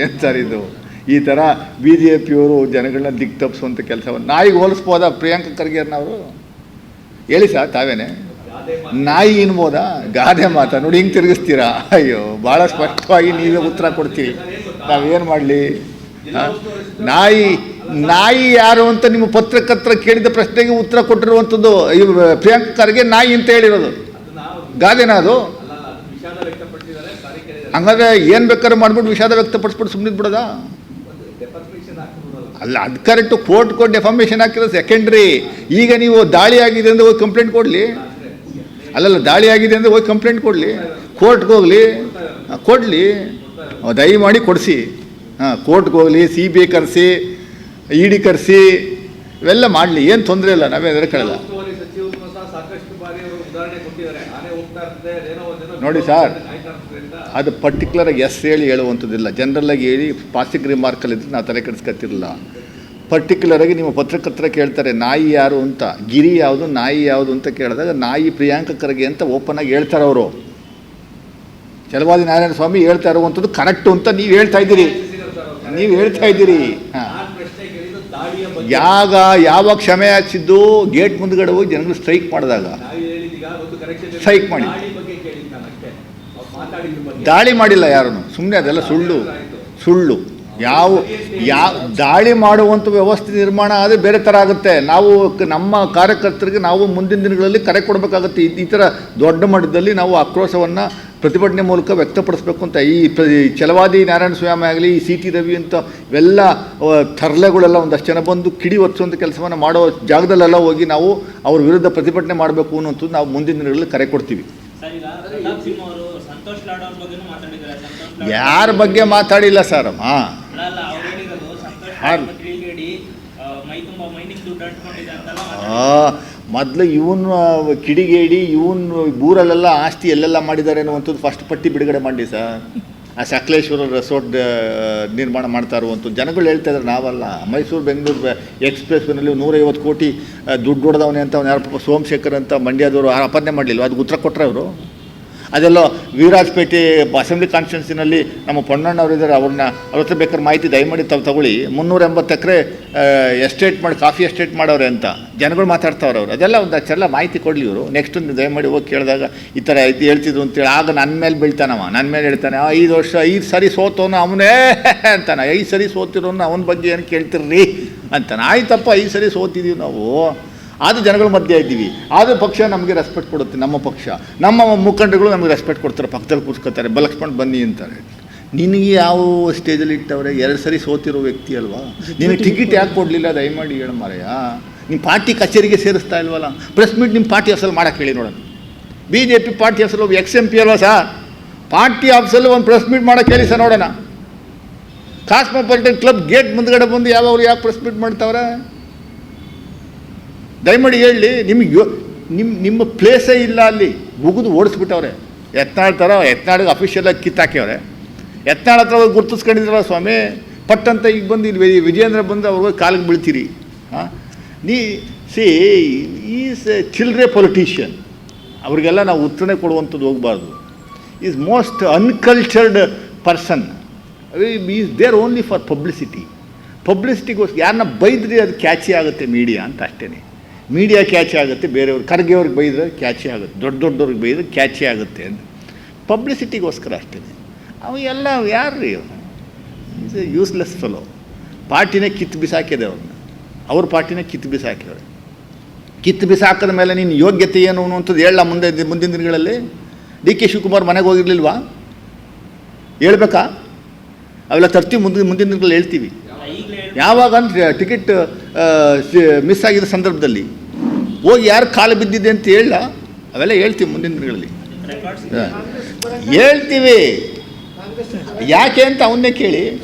ಏನು ಸರ್ ಇದು? ಈ ಥರ ಬಿ ಜೆ ಪಿಯವರು ಜನಗಳನ್ನ ದಿಕ್ ತಪ್ಪಿಸುವಂಥ ಕೆಲಸವನ್ನು ನಾಯಿಗೆ ಹೋಲಿಸ್ಬೋದ ಪ್ರಿಯಾಂಕ ಖರ್ಗೆರ್ನವರು ಹೇಳಿ ಸರ್, ತಾವೇನೆ? ನಾಯಿ ಇನ್ಬೋದಾ? ಗಾದೆ ಮಾತಾ. ನೋಡಿ, ಹಿಂಗೆ ತಿರುಗಿಸ್ತೀರಾ? ಅಯ್ಯೋ ಭಾಳ ಸ್ಪಷ್ಟವಾಗಿ ನೀವೇ ಉತ್ತರ ಕೊಡ್ತೀರಿ. ನಾವೇನು ಮಾಡಲಿ? ನಾಯಿ ನಾಯಿ ಯಾರು ಅಂತ ನಿಮ್ಮ ಪತ್ರಕರ್ತರ ಕೇಳಿದ ಪ್ರಶ್ನೆಗೆ ಉತ್ತರ ಕೊಟ್ಟಿರುವಂಥದ್ದು ಈ ಖರ್ಗೆ ನಾಯಿ ಅಂತ ಹೇಳಿರೋದು. ಗಾದೆನಾ ಅದು? ಹಂಗಾದ್ರೆ ಏನು ಬೇಕಾದ್ರೂ ಮಾಡ್ಬಿಟ್ಟು ವಿಷಾದ ವ್ಯಕ್ತಪಡಿಸ್ಬಿಟ್ಟು ಸುಮ್ಮನೆ ಬಿಡೋದಾ? ಅಲ್ಲ, ಅದು ಕರೆಕ್ಟ್ ಕೋರ್ಟ್ ಕೊಟ್ಟು ಡೆಫಾಮೇಷನ್ ಹಾಕಿರೋ ಸೆಕೆಂಡ್ರಿ ಈಗ ನೀವು ದಾಳಿ ಆಗಿದೆ ಅಂದರೆ ಹೋಗಿ ಕಂಪ್ಲೇಂಟ್ ಕೊಡಲಿ. ಅಲ್ಲಲ್ಲ, ದಾಳಿ ಆಗಿದೆ ಅಂದರೆ ಹೋಗಿ ಕಂಪ್ಲೇಂಟ್ ಕೊಡಲಿ. ಕೋರ್ಟ್ಗೆ ಹೋಗ್ಲಿ. ಕೊಡಲಿ. ದಯಮಾಡಿ ಕೊಡಿಸಿ. ಹಾಂ ಕೋರ್ಟ್ಗೆ ಹೋಗಲಿ ಸಿ ಬಿ ಕರೆಸಿ. ಇ ಡಿ ಕರೆಸಿ ಇವೆಲ್ಲ ಮಾಡಲಿ ಏನು ತೊಂದರೆ ಇಲ್ಲ ನಾವೇ ಒಂದೇನೋ ನೋಡಿ ಸರ್. ಅದು ಪರ್ಟಿಕ್ಯುಲರ್ ಆಗಿ ಪರ್ಟಿಕ್ಯುಲರಾಗಿ ಎಸ್ ಹೇಳಿ ಹೇಳುವಂಥದ್ದಿಲ್ಲ. ಜನರಲ್ಲಾಗಿ ಹೇಳಿ ಪಾಸಿಕ್ ರಿಮಾರ್ಕಲ್ಲಿ ಇದ್ರೆ ನಾವು ತಲೆ ಪರ್ಟಿಕ್ಯುಲರ್ ಪರ್ಟಿಕ್ಯುಲರಾಗಿ ನಿಮ್ಮ ಪತ್ರಕರ್ತರ ಕೇಳ್ತಾರೆ ನಾಯಿ ಯಾರು ಅಂತ. ಗಿರಿ ಯಾವುದು ನಾಯಿ ಯಾವುದು ಅಂತ ಕೇಳಿದಾಗ ನಾಯಿ ಪ್ರಿಯಾಂಕ ಖರ್ಗೆ ಅಂತ ಓಪನ್ ಆಗಿ ಹೇಳ್ತಾರೆ ಅವರು. ಚಲವಾದಿ ನಾರಾಯಣ ಸ್ವಾಮಿ ಹೇಳ್ತಾ ಇರುವಂಥದ್ದು ಕರೆಕ್ಟು ಅಂತ ನೀವು ಹೇಳ್ತಾ ಇದ್ದೀರಿ. ನೀವು ಹೇಳ್ತಾ ಇದ್ದೀರಿ. ಹಾಂ ನಾನು ಪ್ರಶ್ನೆ ಕೇಳಿದ್ದು ದಾಳಿಯ ಬಗ್ಗೆ ಯಾಗ ಯಾವ ಕ್ಷಮೆ ಹಚ್ಚಿದ್ದು ಗೇಟ್ ಮುಂದ್ಗಡೆ ಹೋಗಿ ಜನಗಳು ಸ್ಟ್ರೈಕ್ ಮಾಡಿದಾಗ. ಸ್ಟ್ರೈಕ್ ಮಾಡಿ. ದಾಳಿ ಮಾಡಿಲ್ಲ ಯಾರೂ? ಸುಮ್ಮನೆ ಅದೆಲ್ಲ ಸುಳ್ಳು. ಸುಳ್ಳು. ಯಾವ ಯಾವ ದಾಳಿ ಮಾಡುವಂಥ ವ್ಯವಸ್ಥೆ ನಿರ್ಮಾಣ ಆದರೆ ಬೇರೆ ಥರ ಆಗುತ್ತೆ. ನಾವು ನಮ್ಮ ಕಾರ್ಯಕರ್ತರಿಗೆ ನಾವು ಮುಂದಿನ ದಿನಗಳಲ್ಲಿ ಕರೆ ಕೊಡಬೇಕಾಗುತ್ತೆ. ಈ ಥರ ದೊಡ್ಡ ಮಟ್ಟದಲ್ಲಿ ನಾವು ಆಕ್ರೋಶವನ್ನು ಪ್ರತಿಭಟನೆ ಮೂಲಕ ವ್ಯಕ್ತಪಡಿಸಬೇಕು ಅಂತ ಈ ಛಲವಾದಿ ನಾರಾಯಣ ಸ್ವಾಮಿ ಆಗಲಿ ಈ ಸಿ ಟಿ ರವಿ ಅಂತ ಇವೆಲ್ಲ ಥರ್ಲೆಗಳೆಲ್ಲ ಒಂದಷ್ಟು ಜನ ಬಂದು ಕಿಡಿ ಒತ್ಸುವಂಥ ಕೆಲಸವನ್ನು ಮಾಡೋ ಜಾಗದಲ್ಲೆಲ್ಲ ಹೋಗಿ ನಾವು ಅವ್ರ ವಿರುದ್ಧ ಪ್ರತಿಭಟನೆ ಮಾಡಬೇಕು ಅನ್ನೋಂಥದ್ದು ನಾವು ಮುಂದಿನ ದಿನಗಳಲ್ಲಿ ಕರೆ ಕೊಡ್ತೀವಿ. ಯಾರ ಬಗ್ಗೆ ಮಾತಾಡಿಲ್ಲ ಸರ್ ಹಾಂ ಮೊದಲು ಇವನು ಕಿಡಿಗೇಡಿ, ಇವನು ಊರಲ್ಲೆಲ್ಲ ಆಸ್ತಿ ಎಲ್ಲೆಲ್ಲ ಮಾಡಿದ್ದಾರೆ ಅನ್ನುವಂಥದ್ದು ಫಸ್ಟ್ ಪಟ್ಟಿ ಬಿಡುಗಡೆ ಮಾಡಿ ಸರ್ ಆ ಸಕಲೇಶ್ವರ ರೆಸಾರ್ಟ್ ನಿರ್ಮಾಣ ಮಾಡ್ತಾ ಇರುವಂಥದ್ದು. ಜನಗಳು ಹೇಳ್ತಾ ಇದ್ದಾರೆ, ನಾವಲ್ಲ. ಮೈಸೂರು, ಬೆಂಗಳೂರು ಎಕ್ಸ್ಪ್ರೆಸ್ನಲ್ಲಿ ನೂರೈವತ್ತು ಕೋಟಿ ದುಡ್ಡು ಹೊಡೆದವನೇ ಅಂತ ಅವ್ನು ಯಾರು ಸೋಮಶೇಖರ್ ಅಂತ ಮಂಡ್ಯದವರು ಅಪರ್ಣೆ ಮಾಡಲಿಲ್ಲ ಅದು ಉತ್ತರ ಕೊಟ್ಟರೆ ಅವರು. ಅದೆಲ್ಲೋ ವೀರಾಜಪೇಟೆ ಅಸೆಂಬ್ಲಿ ಕಾನ್ಸ್ಟಿಟ್ಯೂನ್ಸಿನಲ್ಲಿ ನಮ್ಮ ಪೊನ್ನಣ್ಣವ್ರು ಇದ್ದಾರೆ, ಅವ್ರನ್ನ ಅವ್ರ ಹತ್ರ ಬೇಕಾದ್ರೆ ಮಾಹಿತಿ ದಯಮಾಡಿ ತಾವು ತಗೊಳ್ಳಿ. ಮುನ್ನೂರ ಎಂಬತ್ತು ಎಕರೆ ಎಸ್ಟೇಟ್ ಮಾಡಿ, ಕಾಫಿ ಎಸ್ಟೇಟ್ ಮಾಡೋರೆ ಅಂತ. ಜನಗಳು ಮಾತಾಡ್ತಾವ್ರೆ ಅವರು. ಅದೆಲ್ಲ ಒಂದು ಅಷ್ಟೆಲ್ಲ ಮಾಹಿತಿ ಕೊಡಲಿ ಇವರು. ನೆಕ್ಸ್ಟ್ ದಯಮಾಡಿ ಹೋಗಿ ಕೇಳಿದಾಗ ಈ ಥರ ಇದು ಹೇಳ್ತಿದ್ರು ಅಂತೇಳಿ ಆಗ ನನ್ನ ಮೇಲೆ ಬೀಳ್ತಾನವ ನನ್ನ ಮೇಲೆ ಹೇಳ್ತಾನೆ ಐದು ವರ್ಷ, ಐದು ಸರಿ ಸೋತೋನು ಅವನೇ ಅಂತಾನೆ. ಐದು ಸರಿ ಸೋತಿರೋನು ಅವನ ಬಗ್ಗೆ ಏನು ಕೇಳ್ತಿರ್ರಿ? ಅಂತಾನೆ. ಆಯ್ತಪ್ಪ, ಐದು ಸರಿ ಸೋತಿದ್ದೀವಿ ನಾವು. ಆದರೂ ಜನಗಳ ಮಧ್ಯೆ ಇದ್ದೀವಿ. ಆದರೂ ಪಕ್ಷ ನಮಗೆ ರೆಸ್ಪೆಕ್ಟ್ ಕೊಡುತ್ತೆ, ನಮ್ಮ ಪಕ್ಷ. ನಮ್ಮ ಮುಖಂಡಗಳು ನಮಗೆ ರೆಸ್ಪೆಕ್ಟ್ ಕೊಡ್ತಾರೆ, ಪಕ್ಕದಲ್ಲಿ ಕೂತ್ಕೋತಾರೆ ಬಲಕ್ಸ್ಕೊಂಡು ಬನ್ನಿ ಅಂತಾರೆ. ನಿನಗೆ ಯಾವ ಸ್ಟೇಜಲ್ಲಿ ಇಟ್ಟವ್ರೆ? ಎರಡು ಸರಿ ಸೋತಿರೋ ವ್ಯಕ್ತಿ ಅಲ್ವಾ? ನಿನಗೆ ಟಿಕೆಟ್ ಯಾಕೆ ಕೊಡಲಿಲ್ಲ? ದಯಮಾಡಿ ಹೇಳ ಮಾರಯ್ಯ. ನಿಮ್ಮ ಪಾರ್ಟಿ ಕಚೇರಿಗೆ ಸೇರಿಸ್ತಾ ಇಲ್ವಲ್ಲ? ಪ್ರೆಸ್ ಮೀಟ್ ನಿಮ್ಮ ಪಾರ್ಟಿ ಹೆಸರು ಮಾಡಕ್ಕೆ ಹೇಳಿ ನೋಡೋಣ. ಬಿ ಜೆ ಪಿ ಪಾರ್ಟಿ ಹೆಸರು ಎಕ್ಸ್ ಎಂ ಪಿ ಅಲ್ವಾ ಸರ್ ಪಾರ್ಟಿ ಆಫೀಸಲ್ಲಿ ಒಂದು ಪ್ರೆಸ್ ಮೀಟ್ ಮಾಡೋಕ್ಕೆ ಹೇಳಿ ಸರ್ ನೋಡೋಣ. ಕಾಸ್ಮೋಪಾಲಿಟನ್ ಕ್ಲಬ್ ಗೇಟ್ ಮುಂದ್ಗಡೆ ಬಂದು ಯಾವಾಗ ಯಾಕೆ ಪ್ರೆಸ್ ಮೀಟ್ ಮಾಡ್ತಾವ್ರೆ? ದಯಮಾಡಿ ಹೇಳಿ, ನಿಮಗೆ ನಿಮ್ಮ ನಿಮ್ಮ ಪ್ಲೇಸೇ ಇಲ್ಲ ಅಲ್ಲಿ. ಮುಗಿದು ಓಡಿಸ್ಬಿಟ್ಟವ್ರೆ. ಯತ್ನಾಳ್ ಥರ ಯತ್ನಾಳಿಗೆ ಅಫಿಷಿಯಲಾಗಿ ಕಿತ್ತಾಕ್ಯವ್ರೆ ಯತ್ನಾಳ್ ಹತ್ರ ಹೋಗಿ ಗುರ್ತಿಸ್ಕೊಂಡಿದ್ರಲ್ಲ ಸ್ವಾಮಿ ಪಟ್ ಅಂತ ಈಗ ಬಂದು ಇಲ್ಲಿ ವಿಜಯೇಂದ್ರ ಬಂದು ಅವ್ರಿಗೆ ಕಾಲಿಗೆ ಬೀಳ್ತೀರಿ. ಹಾಂ? ನೀ C is a children politician ಅವರಿಗೆಲ್ಲ ನಾವು ಉತ್ತರಣೆ ಕೊಡುವಂಥದ್ದು ಹೋಗಬಾರ್ದು. Is most uncultured person is there only for publicity ಪಬ್ಲಿಸಿಟಿಗೋಸ್ಕರ ಯಾರನ್ನ ಬೈದ್ರಿ ಅದು ಕ್ಯಾಚಿ ಆಗುತ್ತೆ ಮೀಡಿಯಾ ಅಂತ ಅಷ್ಟೇ ಮೀಡಿಯಾ ಕ್ಯಾಚಿ ಆಗುತ್ತೆ, ಬೇರೆಯವ್ರು ಕರ್ಗೆಯವ್ರಿಗೆ ಬೈದ್ರೆ ಕ್ಯಾಚಿ ಆಗುತ್ತೆ, ದೊಡ್ಡ ದೊಡ್ಡವ್ರಿಗೆ ಬೈದ್ರೆ ಕ್ಯಾಚಿ ಆಗುತ್ತೆ ಅಂತ. ಪಬ್ಲಿಸಿಟಿಗೋಸ್ಕರ ಅಷ್ಟೇ ಅವ ಎಲ್ಲ ಯಾರು ರೀ ಅವನು ಎ ಯೂಸ್ಲೆಸ್ ಫೆಲೋ ಪಾರ್ಟಿನೇ ಕಿತ್ತು ಬಿಸಾಕಿದೆ ಅವನು ಅವ್ರ ಪಾರ್ಟಿನೇ ಕಿತ್ತು ಬಿಸಾಕಿವ್ರೆ ಕಿತ್ತು ಬಿಸಾಕದ ಮೇಲೆ ನಿನ್ನ ಯೋಗ್ಯತೆ ಏನು ಅನ್ನುವಂಥದ್ದು ಹೇಳ ಮುಂದೆ ಮುಂದಿನ ದಿನಗಳಲ್ಲಿ? ಡಿ ಕೆ ಶಿವಕುಮಾರ್ ಮನೆಗೆ ಹೋಗಿರ್ಲಿಲ್ವಾ? ಹೇಳ್ಬೇಕಾ? ಅವೆಲ್ಲ ತರ್ತೀವಿ ಮುಂದಿನ ಮುಂದಿನ ದಿನಗಳಲ್ಲಿ ಹೇಳ್ತೀವಿ. ಯಾವಾಗ ಅಂದರೆ ಟಿಕೆಟ್ ಮಿಸ್ ಆಗಿದ್ದ ಸಂದರ್ಭದಲ್ಲಿ ಹೋಗಿ ಯಾರು ಕಾಲು ಬಿದ್ದಿದೆ ಅಂತ ಹೇಳ ಅವೆಲ್ಲ ಹೇಳ್ತೀವಿ ಮುಂದಿನ ದಿನಗಳಲ್ಲಿ. ಹೇಳ್ತೀವಿ. ಯಾಕೆ ಅಂತ ಅವನ್ನೇ ಕೇಳಿ.